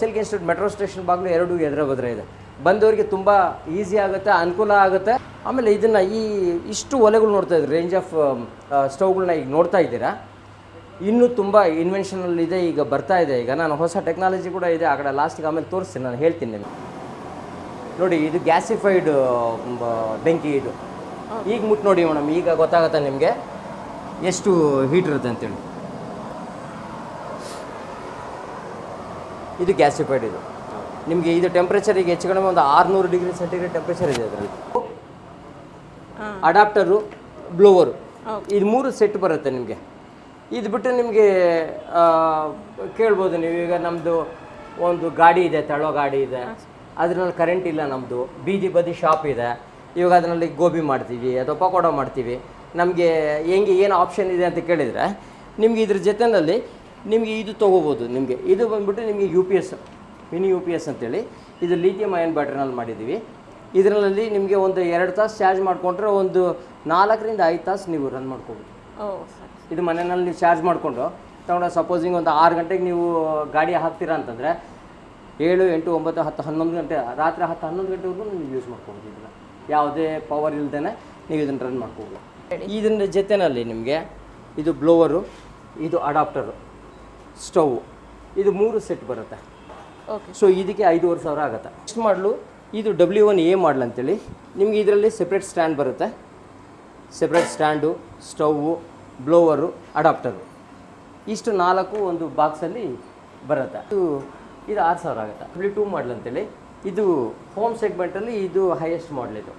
ಸಿಲ್ಕ್ ಇನ್ಸ್ಟಿಟ್ಯೂಟ್ ಮೆಟ್ರೋ ಸ್ಟೇಷನ್ ಬಾಗಿಲು ಎರಡೂ ಎದುರ ಇದೆ. ಬಂದವರಿಗೆ ತುಂಬ ಈಸಿ ಆಗುತ್ತೆ, ಅನುಕೂಲ ಆಗುತ್ತೆ. ಆಮೇಲೆ ಇದನ್ನು ಈ, ಇಷ್ಟು ಒಲೆಗಳು ನೋಡ್ತಾ ಇದ್ದೀರಿ ರೇಂಜ್ ಆಫ್ ಸ್ಟವ್ಗಳನ್ನ ಈಗ ನೋಡ್ತಾ ಇದ್ದೀರಾ? ಇನ್ನೂ ತುಂಬ ಇನ್ವೆನ್ಷನಲ್ಲಿದೆ ಈಗ ಬರ್ತಾ ಇದೆ. ಈಗ ನಾನು ಹೊಸ ಟೆಕ್ನಾಲಜಿ ಕೂಡ ಇದೆ, ಆ ಕಡೆ ಲಾಸ್ಟಿಗೆ ಆಮೇಲೆ ತೋರಿಸ್ತೀನಿ, ನಾನು ಹೇಳ್ತೀನಿ ನಿಮಗೆ. ನೋಡಿ ಇದು ಗ್ಯಾಸಿಫೈಡ್ ಬೆಂಕಿ ಇದು. ಈಗ ಮುಟ್ಟು ನೋಡಿ ಮೇಡಮ್ ಈಗ ಗೊತ್ತಾಗತ್ತೆ ನಿಮಗೆ ಎಷ್ಟು ಹೀಟ್ ಇರುತ್ತೆ ಅಂತೇಳಿ. ಇದು ಗ್ಯಾಸಿಫೈಡ್ ಇದು. ನಿಮಗೆ ಇದು ಟೆಂಪ್ರೇಚರ್ ಈಗ ಹೆಚ್ಚು ಕಡಿಮೆ ಒಂದು ಆರುನೂರು ಡಿಗ್ರಿ ಸೆಂಟಿಗ್ರೇಡ್ ಟೆಂಪ್ರೇಚರ್ ಇದೆ ಅದರಲ್ಲಿ. ಅಡಾಪ್ಟರು ಬ್ಲೋವರು ಇದು ಮೂರು ಸೆಟ್ ಬರುತ್ತೆ ನಿಮಗೆ. ಇದು ಬಿಟ್ಟು ನಿಮಗೆ ಕೇಳ್ಬೋದು ನೀವು. ಈಗ ನಮ್ಮದು ಒಂದು ಗಾಡಿ ಇದೆ ತಳೋ ಗಾಡಿ ಇದೆ. ಅದರಲ್ಲಿ ಕರೆಂಟ್ ಇಲ್ಲ ನಮ್ಮದು ಬೀದಿ ಬದಿ ಶಾಪ್ ಇದೆ. ಇವಾಗ ಅದರಲ್ಲಿ ಗೋಬಿ ಮಾಡ್ತೀವಿ ಅಥವಾ ಪಕೋಡ ಮಾಡ್ತೀವಿ. ನಮಗೆ ಹೆಂಗೆ ಏನು ಆಪ್ಷನ್ ಇದೆ ಅಂತ ಕೇಳಿದರೆ ನಿಮಗೆ ಇದ್ರ ಜೊತೆಯಲ್ಲಿ ನಿಮಗೆ ಇದು ತೊಗೋಬೋದು ನಿಮಗೆ. ಇದು ಬಂದ್ಬಿಟ್ಟು ನಿಮಗೆ U P S mini U P S ಅಂತೇಳಿ ಇದು ಲಿಥಿಯಂ ಅಯನ್ ಬ್ಯಾಟ್ರಿನಲ್ಲಿ ಮಾಡಿದ್ದೀವಿ. ಇದರಲ್ಲಿ ನಿಮಗೆ ಒಂದು ಎರಡು ತಾಸು ಚಾರ್ಜ್ ಮಾಡಿಕೊಂಡ್ರೆ ಒಂದು ನಾಲ್ಕರಿಂದ ಐದು ತಾಸು ನೀವು ರನ್ ಮಾಡ್ಕೋಬೋದು. ಇದು ಮನೆಯಲ್ಲಿ ನೀವು ಚಾರ್ಜ್ ಮಾಡಿಕೊಂಡು ತಗೊಂಡು ಸಪೋಸಿಂಗ್ ಒಂದು ಆರು ಗಂಟೆಗೆ ನೀವು ಗಾಡಿ ಹಾಕ್ತೀರಾ ಅಂತಂದರೆ ಏಳು ಎಂಟು ಒಂಬತ್ತು ಹತ್ತು ಹನ್ನೊಂದು ಗಂಟೆ ರಾತ್ರಿ ಹತ್ತು ಹನ್ನೊಂದು ಗಂಟೆವರೆಗೂ ನೀವು ಯೂಸ್ ಮಾಡ್ಕೋಬೋದು ಇದನ್ನು ಯಾವುದೇ ಪವರ್ ಇಲ್ದೇ ನೀವು ಇದನ್ನು ರನ್ ಮಾಡ್ಕೋಬೋದು ಇದನ್ನ ಜೊತೆಯಲ್ಲಿ ನಿಮಗೆ ಇದು ಬ್ಲೋವರು ಇದು ಅಡಾಪ್ಟರು ಸ್ಟವ್ ಇದು ಮೂರು ಸೆಟ್ ಬರುತ್ತೆ. ಓಕೆ ಸೊ ಇದಕ್ಕೆ ಐದೂವರೆ ಸಾವಿರ ಆಗುತ್ತೆ. ನೆಕ್ಸ್ಟ್ ಮಾಡಲು ಇದು ಡಬ್ಲ್ಯೂ ಒನ್ ಎ ಮಾಡಲ್ ಅಂತೇಳಿ. ನಿಮಗೆ ಇದರಲ್ಲಿ ಸೆಪ್ರೇಟ್ ಸ್ಟ್ಯಾಂಡ್ ಬರುತ್ತೆ. Separate stand stove blower adapter ಇಷ್ಟು ನಾಲ್ಕು ಒಂದು ಬಾಕ್ಸಲ್ಲಿ ಬರುತ್ತೆ. ಇದು ಇದು ಆರು ಸಾವಿರ ಆಗುತ್ತೆ. ಡಬ್ಲ್ಯೂ ಟೂ ಮಾಡಲ್ ಅಂತೇಳಿ. ಇದು ಹೋಮ್ ಸೆಗ್ಮೆಂಟಲ್ಲಿ ಇದು ಹೈಯೆಸ್ಟ್ ಮಾಡಲ್ ಇದು.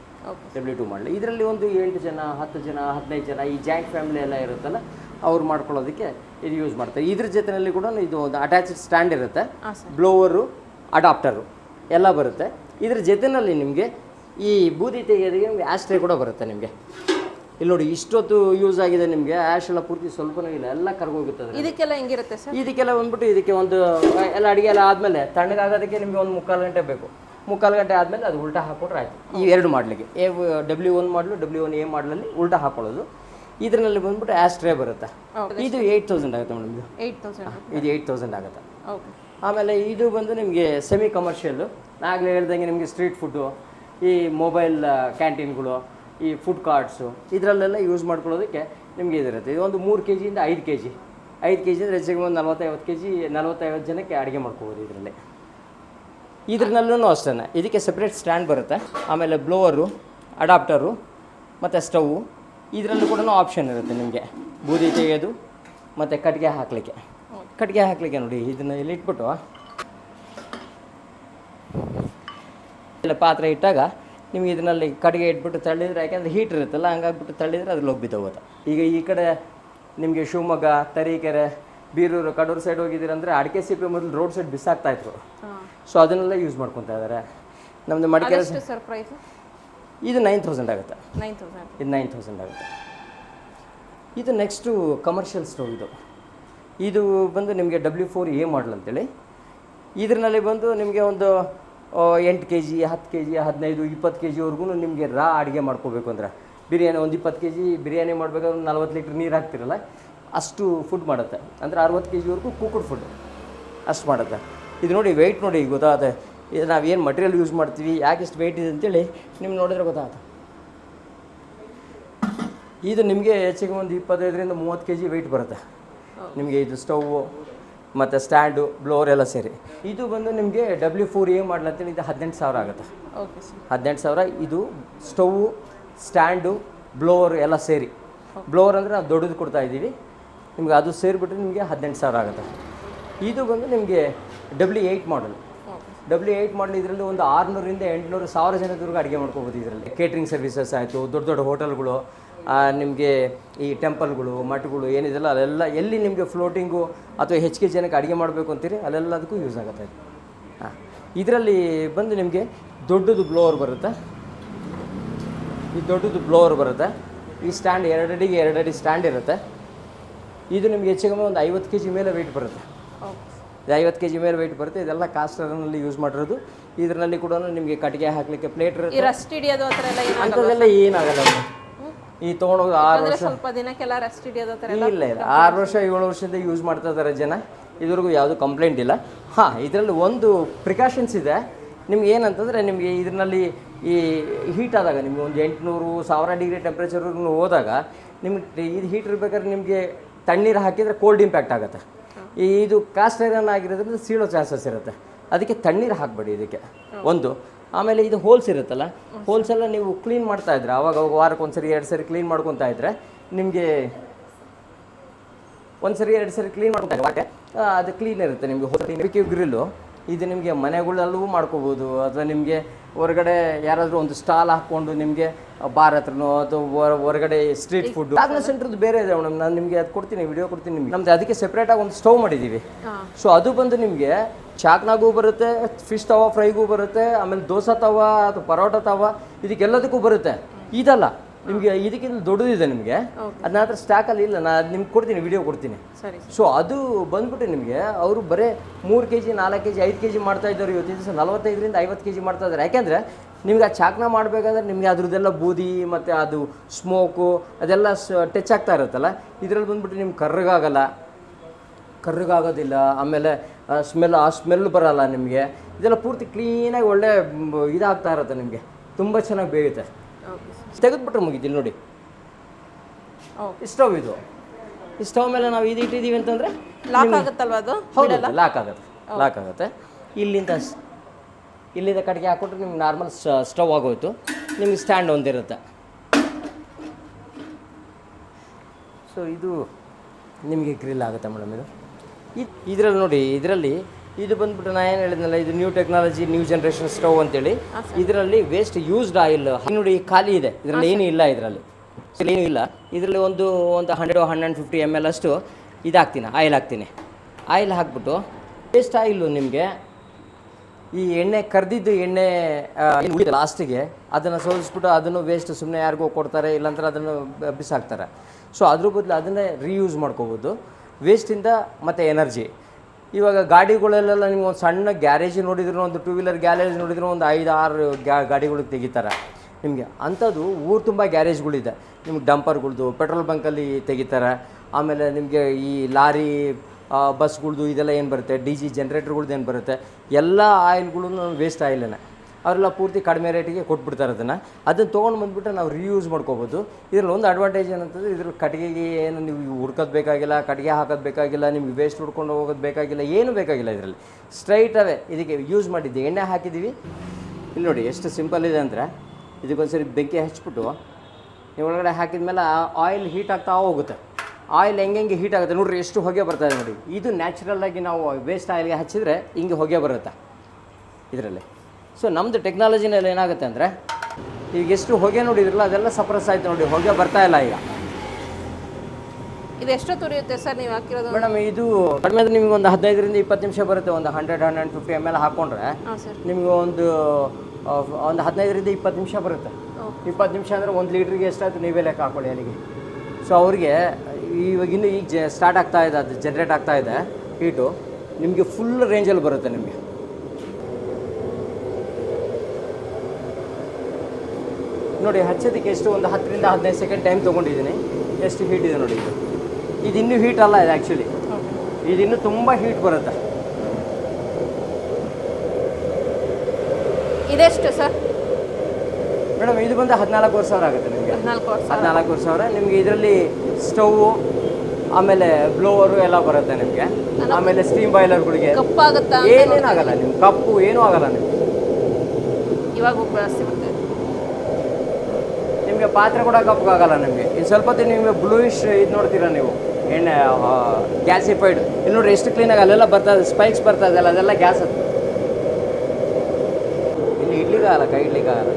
ಡಬ್ಲ್ಯೂ ಟೂ ಮಾಡಲ್ ಇದರಲ್ಲಿ ಒಂದು ಎಂಟು ಜನ ಹತ್ತು ಜನ ಹದಿನೈದು ಜನ ಈ ಜಾಯಿಂಟ್ ಫ್ಯಾಮಿಲಿ ಎಲ್ಲ ಇರುತ್ತಲ್ಲ ಅವ್ರು ಮಾಡ್ಕೊಳ್ಳೋದಕ್ಕೆ ಇದು ಯೂಸ್ ಮಾಡ್ತಾರೆ. ಇದ್ರ ಜೊತೆಯಲ್ಲಿ ಕೂಡ ಇದು ಒಂದು ಅಟ್ಯಾಚ್ಡ್ ಸ್ಟ್ಯಾಂಡ್ ಇರುತ್ತೆ. ಬ್ಲೋವರು ಅಡಾಪ್ಟರು ಎಲ್ಲ ಬರುತ್ತೆ. ಇದ್ರ ಜೊತೆಯಲ್ಲಿ ನಿಮಗೆ ಈ ಬೂದಿ ತೆಗೆಯೋದಕ್ಕೆ ನಿಮಗೆ ಆಸ್ಟ್ರೇ ಕೂಡ ಬರುತ್ತೆ ನಿಮಗೆ. ಇಲ್ಲಿ ನೋಡಿ ಇಷ್ಟೊತ್ತು ಯೂಸ್ ಆಗಿದೆ ನಿಮಗೆ ಆ್ಯಶ್ ಎಲ್ಲ ಪೂರ್ತಿ ಸ್ವಲ್ಪನೂ ಇಲ್ಲ ಎಲ್ಲ ಕರ್ಗೋಗುತ್ತೆ ಅದ್ರಲ್ಲಿ. ಇದಕ್ಕೆಲ್ಲ ಹೆಂಗಿರುತ್ತೆ ಸರ್? ಇದಕ್ಕೆಲ್ಲ ಬಂದ್ಬಿಟ್ಟು ಇದಕ್ಕೆ ಒಂದು ಎಲ್ಲ ಅಡುಗೆ ಎಲ್ಲ ಆದಮೇಲೆ ತಣ್ಣಗಾಗೋದಕ್ಕೆ ನಿಮಗೆ ಒಂದು ಮುಕ್ಕಾಲು ಗಂಟೆ ಬೇಕು. ಮುಕ್ಕಾಲು ಗಂಟೆ ಆದಮೇಲೆ ಅದು ಉಲ್ಟಾ ಹಾಕ್ಕೊಟ್ರೆ ಆಯಿತು. ಈ ಎರಡು ಮಾಡಲಿಕ್ಕೆ. A W one model W one A ಮಾಡಲಲ್ಲಿ ಉಲ್ಟಾ ಹಾಕೊಳ್ಳೋದು. ಇದರಲ್ಲಿ ಬಂದ್ಬಿಟ್ಟು ಆಸ್ಟ್ರೇ ಬರುತ್ತೆ. ಇದು ಏಯ್ಟ್ ತೌಸಂಡ್ ಆಗುತ್ತೆ ಮೇಡಮ್ ಇದು. ಏಯ್ಟ್ ತೌಸಂಡ್ ಇದು ಏಯ್ಟ್ ತೌಸಂಡ್ ಆಗುತ್ತೆ. ಆಮೇಲೆ ಇದು ಬಂದು ನಿಮಗೆ ಸೆಮಿ ಕಮರ್ಷಿಯಲ್ಲು ಆಗಲೇ ಹೇಳ್ದಂಗೆ ನಿಮಗೆ ಸ್ಟ್ರೀಟ್ ಫುಡ್ಡು ಈ ಮೊಬೈಲ್ ಕ್ಯಾಂಟೀನ್ಗಳು ಈ ಫುಡ್ ಕಾರ್ಟ್ಸು ಇದರಲ್ಲೆಲ್ಲ ಯೂಸ್ ಮಾಡ್ಕೊಳ್ಳೋದಕ್ಕೆ ನಿಮಗೆ ಇದಿರುತ್ತೆ ಇದು ಒಂದು ಮೂರು ಕೆ ಜಿಯಿಂದ ಐದು ಕೆ ಜಿ ಐದು ಕೆ ಜಿ ಅಂದರೆ ಹೆಚ್ಚಿಗೆ ಒಂದು ನಲ್ವತ್ತೈವತ್ತು ಕೆ ಜಿ ನಲ್ವತ್ತೈವತ್ತು ಜನಕ್ಕೆ ಅಡುಗೆ ಮಾಡ್ಕೋಬೋದು ಇದರಲ್ಲಿ. ಇದ್ರಲ್ಲೂ ಅಷ್ಟೇ ಇದಕ್ಕೆ ಸಪ್ರೇಟ್ ಸ್ಟ್ಯಾಂಡ್ ಬರುತ್ತೆ. ಆಮೇಲೆ ಬ್ಲೋವರು ಅಡಾಪ್ಟರು ಮತ್ತು ಸ್ಟವ್ವು ಇದರಲ್ಲೂ ಕೂಡ ಆಪ್ಷನ್ ಇರುತ್ತೆ ನಿಮಗೆ. ಬೂದಿ ತೆಗೆಯೋದು, ಮತ್ತು ಕಟ್ಟಿಗೆ ಹಾಕಲಿಕ್ಕೆ. ಕಟ್ಟಿಗೆ ಹಾಕಲಿಕ್ಕೆ ನೋಡಿ, ಇದನ್ನು ಇಲ್ಲಿ ಇಟ್ಬಿಟ್ಟು. ಇಲ್ಲ, ಪಾತ್ರೆ ಇಟ್ಟಾಗ ನಿಮ್ಗೆ ಇದರಲ್ಲಿ ಕಟ್ಟಿಗೆ ಇಟ್ಬಿಟ್ಟು ತಳ್ಳಿದ್ರೆ ಯಾಕೆಂದರೆ ಹೀಟ್ ಇರುತ್ತಲ್ಲ ಹಂಗಾಗ್ಬಿಟ್ಟು ತಳ್ಳಿದ್ರೆ ಅದು ಹೋಗಿ ಬಿದ್ದೋಗುತ್ತೆ. ಈಗ ಈ ಕಡೆ ನಿಮಗೆ ಶಿವಮೊಗ್ಗ ತರೀಕೆರೆ ಬೀರೂರು ಕಡೂರು ಸೈಡ್ ಹೋಗಿದ್ದೀರಂದರೆ ಅಡಿಕೆ ಸಿಪ್ಪೆ ಮೊದಲು ರೋಡ್ ಸೈಡ್ ಬಿಸಾಕ್ತಾ ಇದ್ರು. ಹಾಂ. ಸೊ ಅದನ್ನೆಲ್ಲ ಯೂಸ್ ಮಾಡ್ಕೊತಾ ಇದ್ದಾರೆ ನಮ್ಮದು ಮಡಿಕೇರಿ ಎಷ್ಟು ಸರ್ ಪ್ರೈಸು ಇದು ನೈನ್ ತೌಸಂಡ್ ಆಗುತ್ತೆ. ನೈನ್ ತೌಸಂಡ್ ಇದು ನೈನ್ ತೌಸಂಡ್ ಆಗುತ್ತೆ. ಇದು ನೆಕ್ಸ್ಟು ಕಮರ್ಷಿಯಲ್ ಸ್ಟೋವ್ ಇದು. ಇದು ಬಂದು ನಿಮಗೆ ಡಬ್ಲ್ಯೂ ಫೋರ್ ಎ ಮಾಡಲ್ ಅಂತೇಳಿ. ಇದರಲ್ಲಿ ಬಂದು ನಿಮಗೆ ಒಂದು ಎಂಟು ಕೆ ಜಿ, ಹತ್ತು ಕೆ ಜಿ, ಹದಿನೈದು, ಇಪ್ಪತ್ತು ಕೆ ಜಿವರೆಗೂ ನಿಮಗೆ ರಾ ಅಡುಗೆ ಮಾಡ್ಕೋಬೇಕು ಅಂದರೆ. ಬಿರಿಯಾನಿ ಒಂದು ಇಪ್ಪತ್ತು ಕೆ ಜಿ, ಬಿರಿಯಾನಿ ಮಾಡಬೇಕಾದ್ರೆ ನಲ್ವತ್ತು ಲೀಟ್ರ್ ನೀರು ಹಾಕ್ತಿರಲ್ಲ, ಅಷ್ಟು ಫುಡ್ ಮಾಡುತ್ತೆ. ಅಂದರೆ ಅರವತ್ತು ಕೆ ಜಿವರೆಗೂ ಕುಕ್ಕಡ್ ಫುಡ್ ಅಷ್ಟು ಮಾಡುತ್ತೆ. ಇದು ನೋಡಿ ವೆಯ್ಟ್ ನೋಡಿ ಗೊತ್ತಾಗುತ್ತೆ. ಇದು ನಾವು ಏನು ಮಟೀರಿಯಲ್ ಯೂಸ್ ಮಾಡ್ತೀವಿ, ಯಾಕೆ ಇಷ್ಟು ವೆಯ್ಟ್ ಇದೆ ಅಂತೇಳಿ ನಿಮ್ಗೆ ನೋಡಿದ್ರೆ ಗೊತ್ತಾಗುತ್ತೆ. ಇದು ನಿಮಗೆ ಹೆಚ್ಚಿಗೆ ಒಂದು ಇಪ್ಪತ್ತೈದರಿಂದ ಮೂವತ್ತು ಕೆ ಜಿ ವೆಯ್ಟ್ ಬರುತ್ತೆ. ನಿಮಗೆ ಇದು ಸ್ಟೌವು ಮತ್ತು ಸ್ಟ್ಯಾಂಡು ಬ್ಲೋರ್ ಎಲ್ಲ ಸೇರಿ. ಇದು ಬಂದು ನಿಮಗೆ ಡಬ್ಲ್ಯೂ ಫೋರ್ ಎ ಮಾಡಲ್ ಅಂತೇಳಿ ಇದು ಹದಿನೆಂಟು ಸಾವಿರ ಆಗುತ್ತೆ. ಓಕೆ ಸರ್ ಹದಿನೆಂಟು ಸಾವಿರ ಇದು ಸ್ಟವ್ ಸ್ಟ್ಯಾಂಡು ಬ್ಲೋವರ್ ಎಲ್ಲ ಸೇರಿ. ಬ್ಲೋವರ್ ಅಂದರೆ ನಾವು ದೊಡ್ಡದು ಕೊಡ್ತಾ ಇದ್ದೀವಿ. ನಿಮ್ಗೆ ಅದು ಸೇರಿಬಿಟ್ರೆ ನಿಮಗೆ ಹದಿನೆಂಟು ಸಾವಿರ ಆಗುತ್ತೆ. ಇದು ಬಂದು ನಿಮಗೆ W eight model W eight model ಇದರಲ್ಲಿ ಒಂದು ಆರುನೂರಿಂದ ಎಂಟುನೂರು ಸಾವಿರ ಜನದವರೆಗೂ ಅಡುಗೆ ಮಾಡ್ಕೋಬೋದು ಇದರಲ್ಲಿ. ಕೇಟ್ರಿಂಗ್ ಸರ್ವಿಸಸ್ ಆಯಿತು ದೊಡ್ಡ ದೊಡ್ಡ ಹೋಟೆಲ್ಗಳು ನಿಮಗೆ ಈ ಟೆಂಪಲ್ಗಳು ಮಠಗಳು ಏನಿದೆಲ್ಲ ಅಲ್ಲೆಲ್ಲ ಎಲ್ಲಿ ನಿಮಗೆ ಫ್ಲೋಟಿಂಗು ಅಥವಾ ಹೆಚ್ಚಿಗೆ ಜನಕ್ಕೆ ಅಡುಗೆ ಮಾಡಬೇಕು ಅಂತೀರಿ ಅಲ್ಲೆಲ್ಲದಕ್ಕೂ ಯೂಸ್ ಆಗುತ್ತೆ ಹಾಂ. ಇದರಲ್ಲಿ ಬಂದು ನಿಮಗೆ ದೊಡ್ಡದು ಬ್ಲೋವರ್ ಬರುತ್ತೆ? ಈ ದೊಡ್ಡದು ಬ್ಲೋವರ್ ಬರುತ್ತೆ? ಈ ಸ್ಟ್ಯಾಂಡ್ ಎರಡಡಿಗೆ ಎರಡಡಿ ಸ್ಟ್ಯಾಂಡ್ ಇರುತ್ತೆ. ಇದು ನಿಮಗೆ ಹೆಚ್ಚು ಕಮ್ಮಿ ಒಂದು ಐವತ್ತು ಕೆ ಜಿ ಮೇಲೆ ವೆಯ್ಟ್ ಬರುತ್ತೆ. ಇದು ಐವತ್ತು ಕೆ ಜಿ ಮೇಲೆ ವೆಯ್ಟ್ ಬರುತ್ತೆ. ಇದೆಲ್ಲ ಕಾಸ್ಟರ್ನಲ್ಲಿ ಯೂಸ್ ಮಾಡಿರೋದು. ಇದರಲ್ಲಿ ಕೂಡ ನಿಮಗೆ ಕಟ್ಟಿಗೆ ಹಾಕಲಿಕ್ಕೆ ಪ್ಲೇಟ್ ಇರುತ್ತೆ. ಅಂಥದ್ದೆಲ್ಲ ಏನಾಗಲ್ಲ. ಈ ತಗೊಂಡೋಗಿ ಆರು ವರ್ಷ ಸ್ವಲ್ಪ ದಿನಕ್ಕೆಲ್ಲ ರೆಸ್ಟ್ ಹಿಡಿಯೋದು ಇಲ್ಲ ಇಲ್ಲ. ಆರು ವರ್ಷ ಏಳು ವರ್ಷದಿಂದ ಯೂಸ್ ಮಾಡ್ತಾ ಇದ್ದಾರೆ ಜನ. ಇದ್ರಿಗೂ ಯಾವುದು ಕಂಪ್ಲೇಂಟ್ ಇಲ್ಲ. ಹಾಂ ಇದರಲ್ಲಿ ಒಂದು ಪ್ರಿಕಾಷನ್ಸ್ ಇದೆ. ನಿಮ್ಗೆ ಏನಂತಂದರೆ ನಿಮಗೆ ಇದರಲ್ಲಿ ಈ ಹೀಟ್ ಆದಾಗ ನಿಮಗೆ ಒಂದು ಎಂಟುನೂರು ಸಾವಿರ ಡಿಗ್ರಿ ಟೆಂಪ್ರೇಚರ್ ಹೋದಾಗ ನಿಮ್ಗೆ ಇದು ಹೀಟ್ ಇರ್ಬೇಕಾದ್ರೆ ನಿಮಗೆ ತಣ್ಣೀರು ಹಾಕಿದರೆ ಕೋಲ್ಡ್ ಇಂಪ್ಯಾಕ್ಟ್ ಆಗುತ್ತೆ. ಈ ಇದು ಕಾಸ್ಟ್ ಐರನ್ ಆಗಿರೋದ್ರಿಂದ ಸೀಳೋ ಚಾನ್ಸಸ್ ಇರುತ್ತೆ. ಅದಕ್ಕೆ ತಣ್ಣೀರು ಹಾಕಬೇಡಿ ಇದಕ್ಕೆ. ಒಂದು ಆಮೇಲೆ ಇದು ಹೋಲ್ಸ್ ಇರುತ್ತಲ್ಲ ಹೋಲ್ಸ್ ಎಲ್ಲ ನೀವು ಕ್ಲೀನ್ ಮಾಡ್ತಾ ಇದ್ರೆ ಅವಾಗ ಅವಾಗ ವಾರಕ್ಕೆ ಒಂದ್ಸರಿ ಎರಡು ಸರಿ ಕ್ಲೀನ್ ಮಾಡ್ಕೊತಾ ಇದ್ರೆ ನಿಮಗೆ ಒಂದು ಸರಿ ಎರಡು ಸರಿ ಕ್ಲೀನ್ ಮಾಡ್ಕೊತಾರೆ ಅದು ಕ್ಲೀನ್ ಇರುತ್ತೆ ನಿಮಗೆ ಹೊರಗೆ ಗ್ರಿಲ್ಲು ಇದು ನಿಮಗೆ ಮನೆಗಳಲ್ಲೂ ಮಾಡ್ಕೋಬೋದು. ಅಥವಾ ನಿಮಗೆ ಹೊರಗಡೆ ಯಾರಾದರೂ ಒಂದು ಸ್ಟಾಲ್ ಹಾಕ್ಕೊಂಡು ನಿಮಗೆ ಬಾರ್ ಹತ್ರನೋ ಅಥವಾ ಹೊರ- ಹೊರಗಡೆ ಸ್ಟ್ರೀಟ್ ಫುಡ್ ಅದನ್ನ ಸೆಂಟ್ರದ್ದು ಬೇರೆ ಇದೆ ಮೇಡಮ್. ನಾನು ನಿಮಗೆ ಅದು ಕೊಡ್ತೀನಿ ವಿಡಿಯೋ ಕೊಡ್ತೀನಿ ನಿಮಗೆ. ನಮ್ದು ಅದಕ್ಕೆ ಸೆಪ್ರೇಟಾಗಿ ಒಂದು ಸ್ಟವ್ ಮಾಡಿದ್ದೀವಿ ಸೊ ಅದು ಬಂದು ನಿಮಗೆ ಚಾಕ್ನಾಗೂ ಬರುತ್ತೆ ಫಿಶ್ ತವ ಫ್ರೈಗೂ ಬರುತ್ತೆ ಆಮೇಲೆ ದೋಸೆ ತವ ಅಥವಾ ಪರೋಟ ತವ ಇದಕ್ಕೆಲ್ಲದಕ್ಕೂ ಬರುತ್ತೆ. ಇದಲ್ಲ ನಿಮಗೆ ಇದಕ್ಕಿಂತ ದೊಡ್ಡದಿದೆ ನಿಮಗೆ. ಅದನ್ನ ಹತ್ರ ಸ್ಟಾಕಲ್ಲಿ ಇಲ್ಲ ನಾನು ಅದು ನಿಮ್ಗೆ ಕೊಡ್ತೀನಿ ವಿಡಿಯೋ ಕೊಡ್ತೀನಿ. ಸೊ ಅದು ಬಂದ್ಬಿಟ್ಟು ನಿಮಗೆ ಅವರು ಬರೀ ಮೂರು ಕೆ ಜಿ ನಾಲ್ಕು ಕೆ ಜಿ ಐದು ಕೆ ಜಿ ಮಾಡ್ತಾ ಇದ್ದಾರೆ ಇವತ್ತಿನ ದಿವಸ ನಲವತ್ತೈದರಿಂದ ಐವತ್ತು ಕೆ ಜಿ ಮಾಡ್ತಾ ಇದ್ದಾರೆ. ಯಾಕೆಂದರೆ ನಿಮ್ಗೆ ಆ ಚಾಕ್ನ ಮಾಡಬೇಕಾದ್ರೆ ನಿಮಗೆ ಅದ್ರದ್ದೆಲ್ಲ ಬೂದಿ ಮತ್ತು ಅದು ಸ್ಮೋಕು ಅದೆಲ್ಲ ಟಚ್ ಆಗ್ತಾ ಇರುತ್ತಲ್ಲ ಇದರಲ್ಲಿ ಬಂದ್ಬಿಟ್ಟು ನಿಮ್ಗೆ ಕರ್ರಗಾಗಲ್ಲ. ಕರ್ರಗಾಗೋದಿಲ್ಲ ಆಮೇಲೆ ಸ್ಮೆಲ್ ಆ ಸ್ಮೆಲ್ ಬರಲ್ಲ ನಿಮಗೆ. ಇದೆಲ್ಲ ಪೂರ್ತಿ ಕ್ಲೀನಾಗಿ ಒಳ್ಳೆ ಇದಾಗ್ತಾ ಇರುತ್ತೆ ನಿಮಗೆ. ತುಂಬ ಚೆನ್ನಾಗಿ ಬೇಯುತ್ತೆ. ತೆಗೆದುಬಿಟ್ರೆ ಮುಗಿದಿಲ್ಲ ನೋಡಿ. ಸ್ಟವ್ ಇದು. ಈ ಸ್ಟವ್ ಮೇಲೆ ನಾವು ಇದು ಇಟ್ಟಿದ್ದೀವಿ ಅಂತಂದರೆ ಲಾಕ್ ಆಗುತ್ತಲ್ವಾ ಅದು? ಹೌದು ಲಾಕ್ ಆಗುತ್ತೆ. ಲಾಕ್ ಆಗುತ್ತೆ. ಇಲ್ಲಿಂದ ಇಲ್ಲಿಂದ ಕಡೆಗೆ ಹಾಕ್ಬಿಟ್ರೆ ನಿಮ್ಗೆ ನಾರ್ಮಲ್ ಸ್ಟವ್ ಆಗೋಯ್ತು. ನಿಮ್ಗೆ ಸ್ಟ್ಯಾಂಡ್ ಒಂದಿರುತ್ತೆ ಸೊ ಇದು ನಿಮಗೆ ಗ್ರಿಲ್ ಆಗುತ್ತೆ ಮೇಡಮ್ ಇದು. ಇದರಲ್ಲಿ ನೋಡಿ ಇದರಲ್ಲಿ ಇದು ಬಂದ್ಬಿಟ್ಟು ನಾನು ಏನು ಹೇಳಿದ್ನಲ್ಲ ಇದು new technology new generation stove ಅಂತೇಳಿ. ಇದರಲ್ಲಿ ವೇಸ್ಟ್ ಯೂಸ್ಡ್ ಆಯಿಲ್ ನೋಡಿ ಖಾಲಿ ಇದೆ. ಇದರಲ್ಲಿ ಏನೂ ಇಲ್ಲ ಇದರಲ್ಲಿ. ಏನೂ ಇಲ್ಲ. ಇದರಲ್ಲಿ ಒಂದು ಒಂದು hundred hundred fifty M L ಅಷ್ಟು ಇದಾಗ್ತೀನಿ ಆಯಿಲ್ ಹಾಕ್ತೀನಿ. ಆಯಿಲ್ ಹಾಕ್ಬಿಟ್ಟು ವೇಸ್ಟ್ ಆಯಿಲು ನಿಮಗೆ ಈ ಎಣ್ಣೆ ಕರೆದಿದ್ದು ಎಣ್ಣೆ ಲಾಸ್ಟಿಗೆ ಅದನ್ನು ಸೋಲಿಸ್ಬಿಟ್ಟು ಅದನ್ನು ವೇಸ್ಟ್ ಸುಮ್ಮನೆ ಯಾರಿಗೋ ಕೊಡ್ತಾರೆ ಇಲ್ಲಾಂದ್ರೆ ಅದನ್ನು ಬಿಸಾಕ್ತಾರೆ. ಸೊ ಅದ್ರ ಬದಲು ಅದನ್ನೇ ರೀಯೂಸ್ ಮಾಡ್ಕೋಬೋದು. ವೇಸ್ಟಿಂದ ಮತ್ತು ಎನರ್ಜಿ ಇವಾಗ ಗಾಡಿಗಳಲ್ಲೆಲ್ಲ ನಿಮ್ಗೆ ಒಂದು ಸಣ್ಣ ಗ್ಯಾರೇಜ್ ನೋಡಿದ್ರು ಒಂದು ಟೂ ವೀಲರ್ ಗ್ಯಾರೇಜ್ ನೋಡಿದ್ರು ಒಂದು ಐದು, ಆರು ಗ್ಯಾ ಗಾಡಿಗಳಿಗೆ ತೆಗಿತಾರೆ ನಿಮಗೆ. ಅಂಥದ್ದು ಊರು ತುಂಬ ಗ್ಯಾರೇಜ್ಗಳಿದೆ ನಿಮ್ಗೆ ಡಂಪರ್ಗಳ್ದು ಪೆಟ್ರೋಲ್ ಬಂಕಲ್ಲಿ ತೆಗಿತಾರೆ. ಆಮೇಲೆ ನಿಮಗೆ ಈ ಲಾರಿ ಬಸ್ಗಳ್ದು ಇದೆಲ್ಲ ಏನು ಬರುತ್ತೆ? ಡಿ ಜಿ ಜನ್ರೇಟರ್ಗಳ್ದು ಏನು ಬರುತ್ತೆ? ಎಲ್ಲ ಆಯಿಲ್ಗಳೂ ವೇಸ್ಟ್ ಆಯಿಲೇ ಅವರೆಲ್ಲ ಪೂರ್ತಿ ಕಡಿಮೆ ರೇಟಿಗೆ ಕೊಟ್ಬಿಡ್ತಾರೆ ಅದನ್ನು. ಅದನ್ನು ತೊಗೊಂಡು ಬಂದುಬಿಟ್ಟು ನಾವು ರಿಯೂಸ್ ಮಾಡ್ಕೋಬೋದು. ಇದರಲ್ಲಿ ಒಂದು ಅಡ್ವಾಂಟೇಜ್ ಏನಂತಂದರೆ ಇದ್ರಲ್ಲಿ ಕಟ್ಟಿಗೆಗೆ ಏನು ನೀವು ಹುಡ್ಕೋದು ಬೇಕಾಗಿಲ್ಲ, ಕಟ್ಟಿಗೆ ಹಾಕೋದು ಬೇಕಾಗಿಲ್ಲ, ನಿಮ್ಗೆ ವೇಸ್ಟ್ ಹುಡ್ಕೊಂಡು ಹೋಗೋದು ಬೇಕಾಗಿಲ್ಲ, ಏನು ಬೇಕಾಗಿಲ್ಲ ಇದರಲ್ಲಿ. ಸ್ಟ್ರೈಟ್ ಅವೇ ಇದಕ್ಕೆ ಯೂಸ್ ಮಾಡಿದ್ದೆ. ಎಣ್ಣೆ ಹಾಕಿದ್ದೀವಿ ಇಲ್ಲಿ ನೋಡಿ ಎಷ್ಟು ಸಿಂಪಲ್ ಇದೆ ಅಂದರೆ ಇದಕ್ಕೊಂದ್ಸರಿ ಬೆಂಕಿ ಹಚ್ಚಿಬಿಟ್ಟು ನೀವು ಒಳಗಡೆ ಹಾಕಿದ ಮೇಲೆ ಆಯಿಲ್ ಹೀಟ್ ಆಗ್ತಾ ಹೋಗುತ್ತೆ. ಆಯಿಲ್ ಹೆಂಗೆ ಹೆಂಗೆ ಹೀಟ್ ಆಗುತ್ತೆ ನೋಡಿರಿ ಎಷ್ಟು ಹೊಗೆ ಬರ್ತಾ ಇದೆ ನೋಡಿ. ಇದು ನ್ಯಾಚುರಲ್ಲಾಗಿ ನಾವು ವೇಸ್ಟ್ ಆಯಿಲ್ಗೆ ಹಚ್ಚಿದ್ರೆ ಹಿಂಗೆ ಹೊಗೆ ಬರುತ್ತೆ. ಇದರಲ್ಲಿ. ಸೊ ನಮ್ಮದು ಟೆಕ್ನಾಲಜಿನಲ್ಲಿ ಏನಾಗುತ್ತೆ ಅಂದರೆ ಈಗ ಎಷ್ಟು ಹೊಗೆ ನೋಡಿದ್ರಲ್ಲ ಅದೆಲ್ಲ ಸಪ್ರೆಸ್ ಆಯ್ತು ನೋಡಿ ಹೊಗೆ ಬರ್ತಾ ಇಲ್ಲ ಈಗ. ಇದು ಎಷ್ಟು ಉರಿಯುತ್ತೆ ಸರ್ ನೀವು ಹಾಕಿರೋದು? ಮೇಡಮ್ ಇದು ಕಡಿಮೆ ಅಂದರೆ ನಿಮಗೆ ಒಂದು ಹದಿನೈದರಿಂದ ಇಪ್ಪತ್ತು ನಿಮಿಷ ಬರುತ್ತೆ ಒಂದು hundred hundred fifty M L ಹಾಕ್ಕೊಂಡ್ರೆ ಹಾಂ ಸರ್. ನಿಮಗೆ ಒಂದು ಒಂದು ಹದಿನೈದರಿಂದ ಇಪ್ಪತ್ತು ನಿಮಿಷ ಬರುತ್ತೆ. ಇಪ್ಪತ್ತು ನಿಮಿಷ ಅಂದರೆ ಒಂದು ಲೀಟ್ರಿಗೆ ಎಷ್ಟಾಯ್ತು ನೀವೇ ಲೆಕ್ಕ ಹಾಕೊಳ್ಳಿ ಅಲ್ಲಿಗೆ. ಸೊ ಅವ್ರಿಗೆ ಇವಾಗ ಇನ್ನು ಈಗ ಜ ಸ್ಟಾರ್ಟ್ ಆಗ್ತಾ ಇದೆ ಅದು ಜನ್ರೇಟ್ ಆಗ್ತಾ ಇದೆ ಹೀಟು ನಿಮಗೆ ಫುಲ್ ರೇಂಜಲ್ಲಿ ಬರುತ್ತೆ ನಿಮಗೆ. ನೋಡಿ ಹಚ್ಚೋದಕ್ಕೆ ಎಷ್ಟು? ಒಂದು ಹತ್ತರಿಂದ ಹದಿನೈದು ಸೆಕೆಂಡ್ ಟೈಮ್ ತೊಗೊಂಡಿದ್ದೀನಿ. ಎಷ್ಟು ಹೀಟ್ ಇದೆ ನೋಡಿ. ಇದು ಇದು ಇನ್ನೂ ಹೀಟ್ ಅಲ್ಲ ಇದು ಆ್ಯಕ್ಚುಲಿ ಇದು ಇನ್ನೂ ತುಂಬ ಹೀಟ್ ಬರುತ್ತೆ. ಇದೆಷ್ಟು ಸರ್ ಮೇಡಮ್ ಇದು ಬಂದು ಹದಿನಾಲ್ಕೂವರೆ ಸಾವಿರ ಆಗುತ್ತೆ ನಿಮಗೆ. ಹದಿನಾಲ್ಕೂವರೆ ಸಾವಿರ. ನಿಮಗೆ ಇದರಲ್ಲಿ ಸ್ಟವ್ ಆಮೇಲೆ ಬ್ಲೋವರು ಎಲ್ಲ ಬರುತ್ತೆ ನಿಮಗೆ. ಆಮೇಲೆ ಸ್ಟೀಮ್ ಬಾಯ್ಲರ್ಗಳಿಗೆ ಏನೇನು ಆಗಲ್ಲ ನಿಮ್ಗೆ. ಕಪ್ಪು ಏನೂ ಆಗಲ್ಲ ನಿಮ್ಗೆ. ಇವಾಗ ನಿಮಗೆ ಪಾತ್ರೆ ಕೂಡ ಕಪ್ಪಗಾಗಲ್ಲ ನಿಮಗೆ. ಇನ್ನು ಸ್ವಲ್ಪ ಹೊತ್ತಿಗೆ ನಿಮಗೆ ಬ್ಲೂಯಿಶ್ ಇದು ನೋಡ್ತೀರಾ ನೀವು? ಎಣ್ಣೆ ಗ್ಯಾಸಿಫೈಡ್ ಇಲ್ಲಿ ನೋಡ್ರಿ ಎಷ್ಟು ಕ್ಲೀನಾಗಿ ಅಲ್ಲೆಲ್ಲ ಬರ್ತಾ ಇದೆ ಸ್ಪೈಕ್ಸ್ ಬರ್ತಾ ಇದೆಯಲ್ಲ ಅದೆಲ್ಲ ಗ್ಯಾಸ್ ಅದು. ಇಲ್ಲಿ ಇಡ್ಲಿಕ್ಕಾಗಲ್ಲ ಕೈ ಇಡ್ಲಿಕ್ಕಾಗಲ್ಲ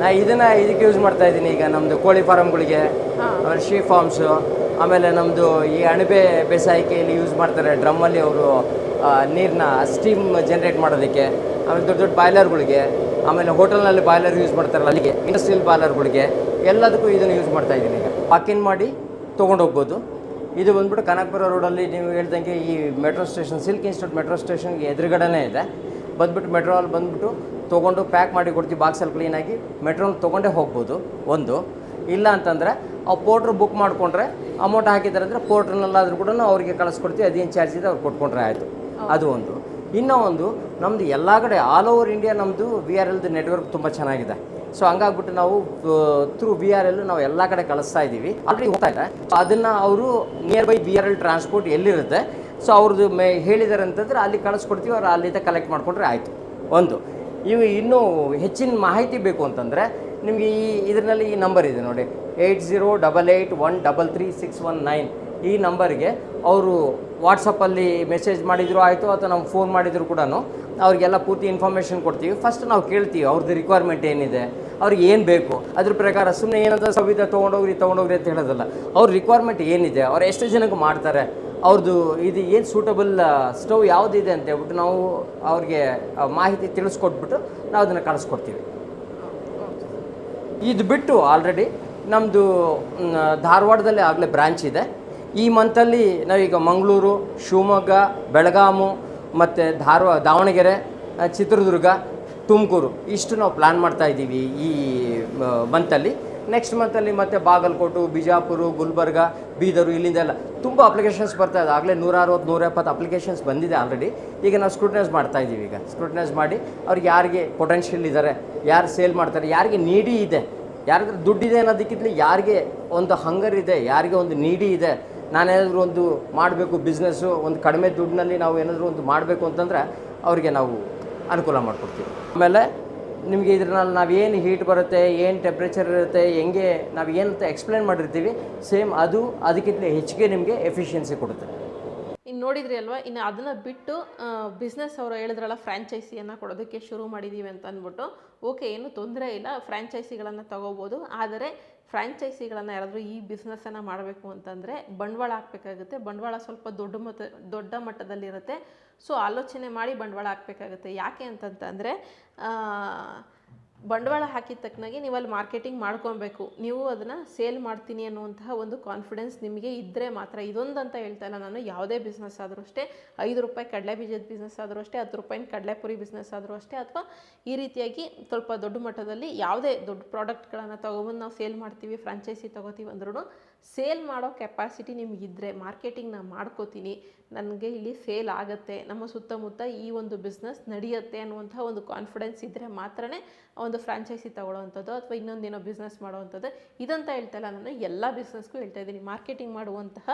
ನಾ ಇದನ್ನ ಇದಕ್ಕೆ ಯೂಸ್ ಮಾಡ್ತಾ ಇದ್ದೀನಿ ಈಗ ನಮ್ಮದು ಕೋಳಿ ಫಾರಮ್ಗಳಿಗೆ ಆಮೇಲೆ ಶೀ ಫಾರ್ಮ್ಸು ಆಮೇಲೆ ನಮ್ಮದು ಈ ಅಣಬೆ ಬೇಸಾಯಕ್ಕೆ ಇಲ್ಲಿ ಯೂಸ್ ಮಾಡ್ತಾರೆ, ಡ್ರಮ್ಮಲ್ಲಿ ಅವರು ನೀರನ್ನ ಸ್ಟೀಮ್ ಜನ್ರೇಟ್ ಮಾಡೋದಕ್ಕೆ, ಆಮೇಲೆ ದೊಡ್ಡ ದೊಡ್ಡ ಬಾಯ್ಲರ್ಗಳಿಗೆ ಆಮೇಲೆ ಹೋಟೆಲ್ನಲ್ಲಿ ಬಾಯ್ಲರ್ ಯೂಸ್ ಮಾಡ್ತಾರಲ್ಲ, ಅಲ್ಲಿಗೆ ಇಂಡಸ್ಟ್ರಿಯಲ್ ಬಾಯ್ಲರ್ಗಳಿಗೆ ಎಲ್ಲದಕ್ಕೂ ಇದನ್ನು ಯೂಸ್ ಮಾಡ್ತಾ ಇದ್ದೀನಿ ಈಗ. ಪಾಕಿನ್ ಮಾಡಿ ತೊಗೊಂಡೋಗ್ಬೋದು ಇದು ಬಂದ್ಬಿಟ್ಟು ಕನಕಪುರ ರೋಡಲ್ಲಿ ನೀವು ಹೇಳ್ದಂಗೆ ಈ metro station silk institute metro ಸ್ಟೇಷನ್ಗೆ ಎದುರುಗಡೆನೇ ಇದೆ. ಬಂದ್ಬಿಟ್ಟು ಮೆಟ್ರೋಲ್ಲಿ ಬಂದ್ಬಿಟ್ಟು ತೊಗೊಂಡು ಪ್ಯಾಕ್ ಮಾಡಿ ಕೊಡ್ತೀವಿ ಬಾಕ್ಸಲ್ಲಿ ಕ್ಲೀನಾಗಿ ಮೆಟ್ರೋಲ್ ತೊಗೊಂಡೇ ಹೋಗ್ಬೋದು, ಒಂದು. ಇಲ್ಲ ಅಂತಂದರೆ ಆ ಪೋರ್ಟ್ರ್ ಬುಕ್ ಮಾಡಿಕೊಂಡ್ರೆ ಅಮೌಂಟ್ ಹಾಕಿದ್ದಾರೆ ಅಂದರೆ ಪೋರ್ಟ್ರನಲ್ಲಾದರೂ ಕೂಡ ಅವರಿಗೆ ಕಳಿಸ್ಕೊಡ್ತೀವಿ, ಅದೇನು ಚಾರ್ಜ್ ಇದೆ ಅವ್ರು ಕೊಟ್ಕೊಂಡ್ರೆ ಆಯಿತು. ಅದು ಒಂದು. ಇನ್ನೂ ಒಂದು ನಮ್ಮದು ಎಲ್ಲ ಕಡೆ ಆಲ್ ಓವರ್ ಇಂಡಿಯಾ ನಮ್ಮದು ವಿ ಆರ್ ಎಲ್ದು ನೆಟ್ವರ್ಕ್ ತುಂಬ ಚೆನ್ನಾಗಿದೆ. ಸೊ ಹಂಗಾಗ್ಬಿಟ್ಟು ನಾವು ಥ್ರೂ ವಿ ಆರ್ ಎಲ್ ನಾವು ಎಲ್ಲ ಕಡೆ ಕಳಿಸ್ತಾ ಇದ್ದೀವಿ. ಆಲ್ರೆಡಿ ಹೋಗ್ತಾ ಇದೆ. ಅದನ್ನು ಅವರು nearby B R L transport ಎಲ್ಲಿರುತ್ತೆ? ಸೊ ಅವ್ರದ್ದು ಮೇ ಹೇಳಿದ್ದಾರೆ ಅಂತಂದರೆ ಅಲ್ಲಿ ಕಳಿಸ್ಕೊಡ್ತೀವಿ, ಅವ್ರು ಅಲ್ಲಿಂದ ಕಲೆಕ್ಟ್ ಮಾಡಿಕೊಂಡ್ರೆ ಆಯಿತು. ಒಂದು. ಇವು ಇನ್ನೂ ಹೆಚ್ಚಿನ ಮಾಹಿತಿ ಬೇಕು ಅಂತಂದರೆ ನಿಮಗೆ ಈ ಇದರಲ್ಲಿ ಈ ನಂಬರ್ ಇದೆ ನೋಡಿ. Eight zero double eight one double three six one nine ಈ ನಂಬರ್ಗೆ ಅವರು ವಾಟ್ಸಪ್ಪಲ್ಲಿ ಮೆಸೇಜ್ ಮಾಡಿದ್ರು ಆಯಿತು ಅಥವಾ ನಾವು ಫೋನ್ ಮಾಡಿದ್ರು ಕೂಡ ಅವ್ರಿಗೆಲ್ಲ ಪೂರ್ತಿ ಇನ್ಫಾರ್ಮೇಷನ್ ಕೊಡ್ತೀವಿ. ಫಸ್ಟ್ ನಾವು ಕೇಳ್ತೀವಿ ಅವ್ರದ್ದು ರಿಕ್ವೈರ್ಮೆಂಟ್ ಏನಿದೆ, ಅವ್ರಿಗೆ ಏನು ಬೇಕು. ಅದ್ರ ಪ್ರಕಾರ ಸುಮ್ಮನೆ ಏನಂತ ಸವಿದ ತೊಗೊಂಡೋಗ್ರಿ ತೊಗೊಂಡೋಗ್ರಿ ಅಂತ ಹೇಳೋದಲ್ಲ. ಅವ್ರ ರಿಕ್ವೈರ್ಮೆಂಟ್ ಏನಿದೆ, ಅವ್ರು ಎಷ್ಟು ಜನಕ್ಕೆ ಮಾಡ್ತಾರೆ. ಅವ್ರದ್ದು ಇದು ಏನು ಸೂಟಬಲ್ ಸ್ಟವ್ ಯಾವುದಿದೆ ಅಂತ ಹೇಳ್ಬಿಟ್ಟು ನಾವು ಅವ್ರಿಗೆ ಮಾಹಿತಿ ತಿಳಿಸ್ಕೊಟ್ಬಿಟ್ಟು ನಾವು ಅದನ್ನು ಕಳಿಸ್ಕೊಡ್ತೀವಿ. ಇದು ಬಿಟ್ಟು ಆಲ್ರೆಡಿ ನಮ್ಮದು ಧಾರವಾಡದಲ್ಲಿ ಆಗಲೇ ಬ್ರ್ಯಾಂಚ್ ಇದೆ. ಈ ಮಂತಲ್ಲಿ ನಾವೀಗ ಮಂಗಳೂರು, ಶಿವಮೊಗ್ಗ, ಬೆಳಗಾಮು ಮತ್ತು ಧಾರವಾಡ ದಾವಣಗೆರೆ, ಚಿತ್ರದುರ್ಗ, ತುಮಕೂರು ಇಷ್ಟು ನಾವು ಪ್ಲ್ಯಾನ್ ಮಾಡ್ತಾ ಇದ್ದೀವಿ ಈ ಮಂತಲ್ಲಿ ನೆಕ್ಸ್ಟ್ ಮಂತಲ್ಲಿ ಮತ್ತೆ ಬಾಗಲಕೋಟು, ಬಿಜಾಪುರ, ಗುಲ್ಬರ್ಗ, ಬೀದರು ಇಲ್ಲಿಂದೆಲ್ಲ ತುಂಬ ಅಪ್ಲಿಕೇಶನ್ಸ್ ಬರ್ತಾ ಇದೆ. ಆಗಲೇ ನೂರ ಅರವತ್ತು ನೂರ ಎಪ್ಪತ್ತು ಅಪ್ಲಿಕೇಶನ್ಸ್ ಬಂದಿದೆ ಆಲ್ರೆಡಿ ಈಗ ನಾವು ಸ್ಕ್ರೂಟನೈಸ್ ಮಾಡ್ತಾ ಇದ್ದೀವಿ ಈಗ. ಸ್ಕ್ರೂಟನೈಸ್ ಮಾಡಿ, ಅವ್ರಿಗೆ ಯಾರಿಗೆ ಪೊಟೆನ್ಷಿಯಲ್ ಇದ್ದಾರೆ ಯಾರು ಸೇಲ್ ಮಾಡ್ತಾರೆ, ಯಾರಿಗೆ ನೀಡಿ ಇದೆ, ಯಾರಿದ್ರೆ ದುಡ್ಡಿದೆ ಅನ್ನೋದಕ್ಕಿಂತಲೂ ಯಾರಿಗೆ ಒಂದು ಹಂಗರ್ ಇದೆ, ಯಾರಿಗೆ ಒಂದು ನೀಡಿ ಇದೆ, ನಾನೇನಾದರೂ ಒಂದು ಮಾಡಬೇಕು ಬಿಸ್ನೆಸ್ಸು ಒಂದು ಕಡಿಮೆ ದುಡ್ಡಿನಲ್ಲಿ ನಾವು ಏನಾದರೂ ಒಂದು ಮಾಡಬೇಕು ಅಂತಂದರೆ ಅವರಿಗೆ ನಾವು ಅನುಕೂಲ ಮಾಡಿಕೊಡ್ತೀವಿ. ಆಮೇಲೆ ನಿಮಗೆ ಇದ್ರಲ್ಲಿ ನಾವೇನು ಹೀಟ್ ಬರುತ್ತೆ, ಏನು ಟೆಂಪ್ರೇಚರ್ ಇರುತ್ತೆ, ಹೆಂಗೆ ನಾವು ಏನಂತ ಎಕ್ಸ್ಪ್ಲೇನ್ ಮಾಡಿರ್ತೀವಿ. ಸೇಮ್ ಅದು ಅದಕ್ಕಿಂತ ಹೆಚ್ಚಿಗೆ ನಿಮಗೆ ಎಫಿಷಿಯನ್ಸಿ ಕೊಡುತ್ತೆ. ಇನ್ನು ನೋಡಿದ್ರಿ ಅಲ್ವಾ ಇನ್ನು ಅದನ್ನು ಬಿಟ್ಟು ಬಿಸ್ನೆಸ್ ಅವರು ಹೇಳಿದ್ರಲ್ಲ ಫ್ರ್ಯಾಂಚೈಸಿಯನ್ನು ಕೊಡೋದಕ್ಕೆ ಶುರು ಮಾಡಿದ್ದೀವಿ ಅಂತ ಅಂದ್ಬಿಟ್ಟು ಓಕೆ ಏನು ತೊಂದರೆ ಇಲ್ಲ ಫ್ರ್ಯಾಂಚೈಸಿಗಳನ್ನು ತಗೋಬೋದು. ಆದರೆ ಫ್ರ್ಯಾಂಚೈಸಿಗಳನ್ನು ಯಾರಾದರೂ ಈ ಬಿಸ್ನೆಸ್ಸನ್ನು ಮಾಡಬೇಕು ಅಂತಂದರೆ ಬಂಡವಾಳ ಹಾಕಬೇಕಾಗುತ್ತೆ. ಬಂಡವಾಳ ಸ್ವಲ್ಪ ದೊಡ್ಡ ಮಟ್ಟ, ದೊಡ್ಡ ಮಟ್ಟದಲ್ಲಿರುತ್ತೆ. ಸೊ ಆಲೋಚನೆ ಮಾಡಿ ಬಂಡವಾಳ ಹಾಕಬೇಕಾಗುತ್ತೆ. ಯಾಕೆ ಅಂತಂತಂದರೆ ಬಂಡವಾಳ ಹಾಕಿದ ತಕ್ಕನಾಗಿ ನೀವು ಅಲ್ಲಿ ಮಾರ್ಕೆಟಿಂಗ್ ಮಾಡ್ಕೊಬೇಕು ನೀವು ಅದನ್ನು ಸೇಲ್ ಮಾಡ್ತೀನಿ ಅನ್ನುವಂತಹ ಒಂದು ಕಾನ್ಫಿಡೆನ್ಸ್ ನಿಮಗೆ ಇದ್ದರೆ ಮಾತ್ರ. ಇದೊಂದು ಅಂತ ಹೇಳ್ತಾ ಇಲ್ಲ ನಾನು. ಯಾವುದೇ ಬಿಸ್ನೆಸ್ ಆದರೂ ಅಷ್ಟೇ, ಐದು ರೂಪಾಯಿ ಕಡಲೆ ಬೀಜದ ಬಿಸ್ನೆಸ್ ಆದರೂ ಅಷ್ಟೇ, ಹತ್ತು ರೂಪಾಯಿನ ಕಡಲೆಪುರಿ ಬಿಸ್ನೆಸ್ ಆದರೂ ಅಷ್ಟೇ, ಅಥವಾ ಈ ರೀತಿಯಾಗಿ ಸ್ವಲ್ಪ ದೊಡ್ಡ ಮಟ್ಟದಲ್ಲಿ ಯಾವುದೇ ದೊಡ್ಡ ಪ್ರಾಡಕ್ಟ್ಗಳನ್ನು ತೊಗೊಬಂದು ನಾವು ಸೇಲ್ ಮಾಡ್ತೀವಿ, ಫ್ರಾಂಚೈಸಿ ತೊಗೋತೀವಿ ಅಂದ್ರೂ ಸೇಲ್ ಮಾಡೋ ಕೆಪಾಸಿಟಿ ನಿಮಗಿದ್ರೆ ಮಾರ್ಕೆಟಿಂಗ್ ನಾನು ಮಾಡ್ಕೋತೀನಿ. ನನಗೆ ಇಲ್ಲಿ ಸೇಲ್ ಆಗುತ್ತೆ. ನಮ್ಮ ಸುತ್ತಮುತ್ತ ಈ ಒಂದು ಬಿಸ್ನೆಸ್ ನಡೆಯುತ್ತೆ ಅನ್ನುವಂಥ ಒಂದು ಕಾನ್ಫಿಡೆನ್ಸ್ ಇದ್ದರೆ ಮಾತ್ರನೇ ಒಂದು ಫ್ರಾಂಚೈಸಿ ತಗೊಳ್ಳೋವಂಥದ್ದು ಅಥವಾ ಇನ್ನೊಂದೇನೋ ಬಿಸ್ನೆಸ್ ಮಾಡುವಂಥದ್ದು. ಇದಂತ ಹೇಳ್ತಾ ಇಲ್ಲ ನಾನು. ಎಲ್ಲ ಬಿಸ್ನೆಸ್ಗೂ ಹೇಳ್ತಾ ಇದ್ದೀನಿ. ಮಾರ್ಕೆಟಿಂಗ್ ಮಾಡುವಂತಹ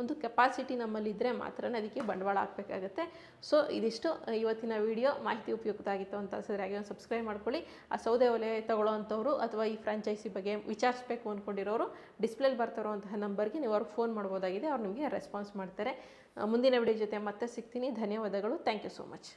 ಒಂದು ಕೆಪಾಸಿಟಿ ನಮ್ಮಲ್ಲಿದ್ದರೆ ಮಾತ್ರ ಅದಕ್ಕೆ ಬಂಡವಾಳ ಹಾಕಬೇಕಾಗತ್ತೆ. ಸೊ ಇದಿಷ್ಟು ಇವತ್ತಿನ ವಿಡಿಯೋ ಮಾಹಿತಿ ಉಪಯುಕ್ತ ಆಗಿತ್ತು ಅಂತ ಸರಿಯಾಗಿ ಒಂದು ಸಬ್ಸ್ಕ್ರೈಬ್ ಮಾಡ್ಕೊಳ್ಳಿ. ಆ ಸೌದೆ ಒಲೆ ತಗೊಳ್ಳೋವಂಥವ್ರು ಅಥವಾ ಈ ಫ್ರಾಂಚೈಸಿ ಬಗ್ಗೆ ವಿಚಾರಿಸಬೇಕು ಅಂದ್ಕೊಂಡಿರೋರು ಡಿಸ್ಪ್ಲೇಲಿ ಬರ್ತಿರೋಂತಹ ನಂಬರ್ಗೆ ನೀವು ಅವ್ರಿಗೆ ಫೋನ್ ಮಾಡ್ಬೋದಾಗಿದೆ, ಅವ್ರು ನಿಮಗೆ ರೆಸ್ಪಾನ್ಸ್ ಮಾಡ್ತಾರೆ. ಮುಂದಿನ ವಿಡಿಯೋ ಜೊತೆ ಮತ್ತೆ ಸಿಗ್ತೀನಿ. ಧನ್ಯವಾದಗಳು. Thank you so much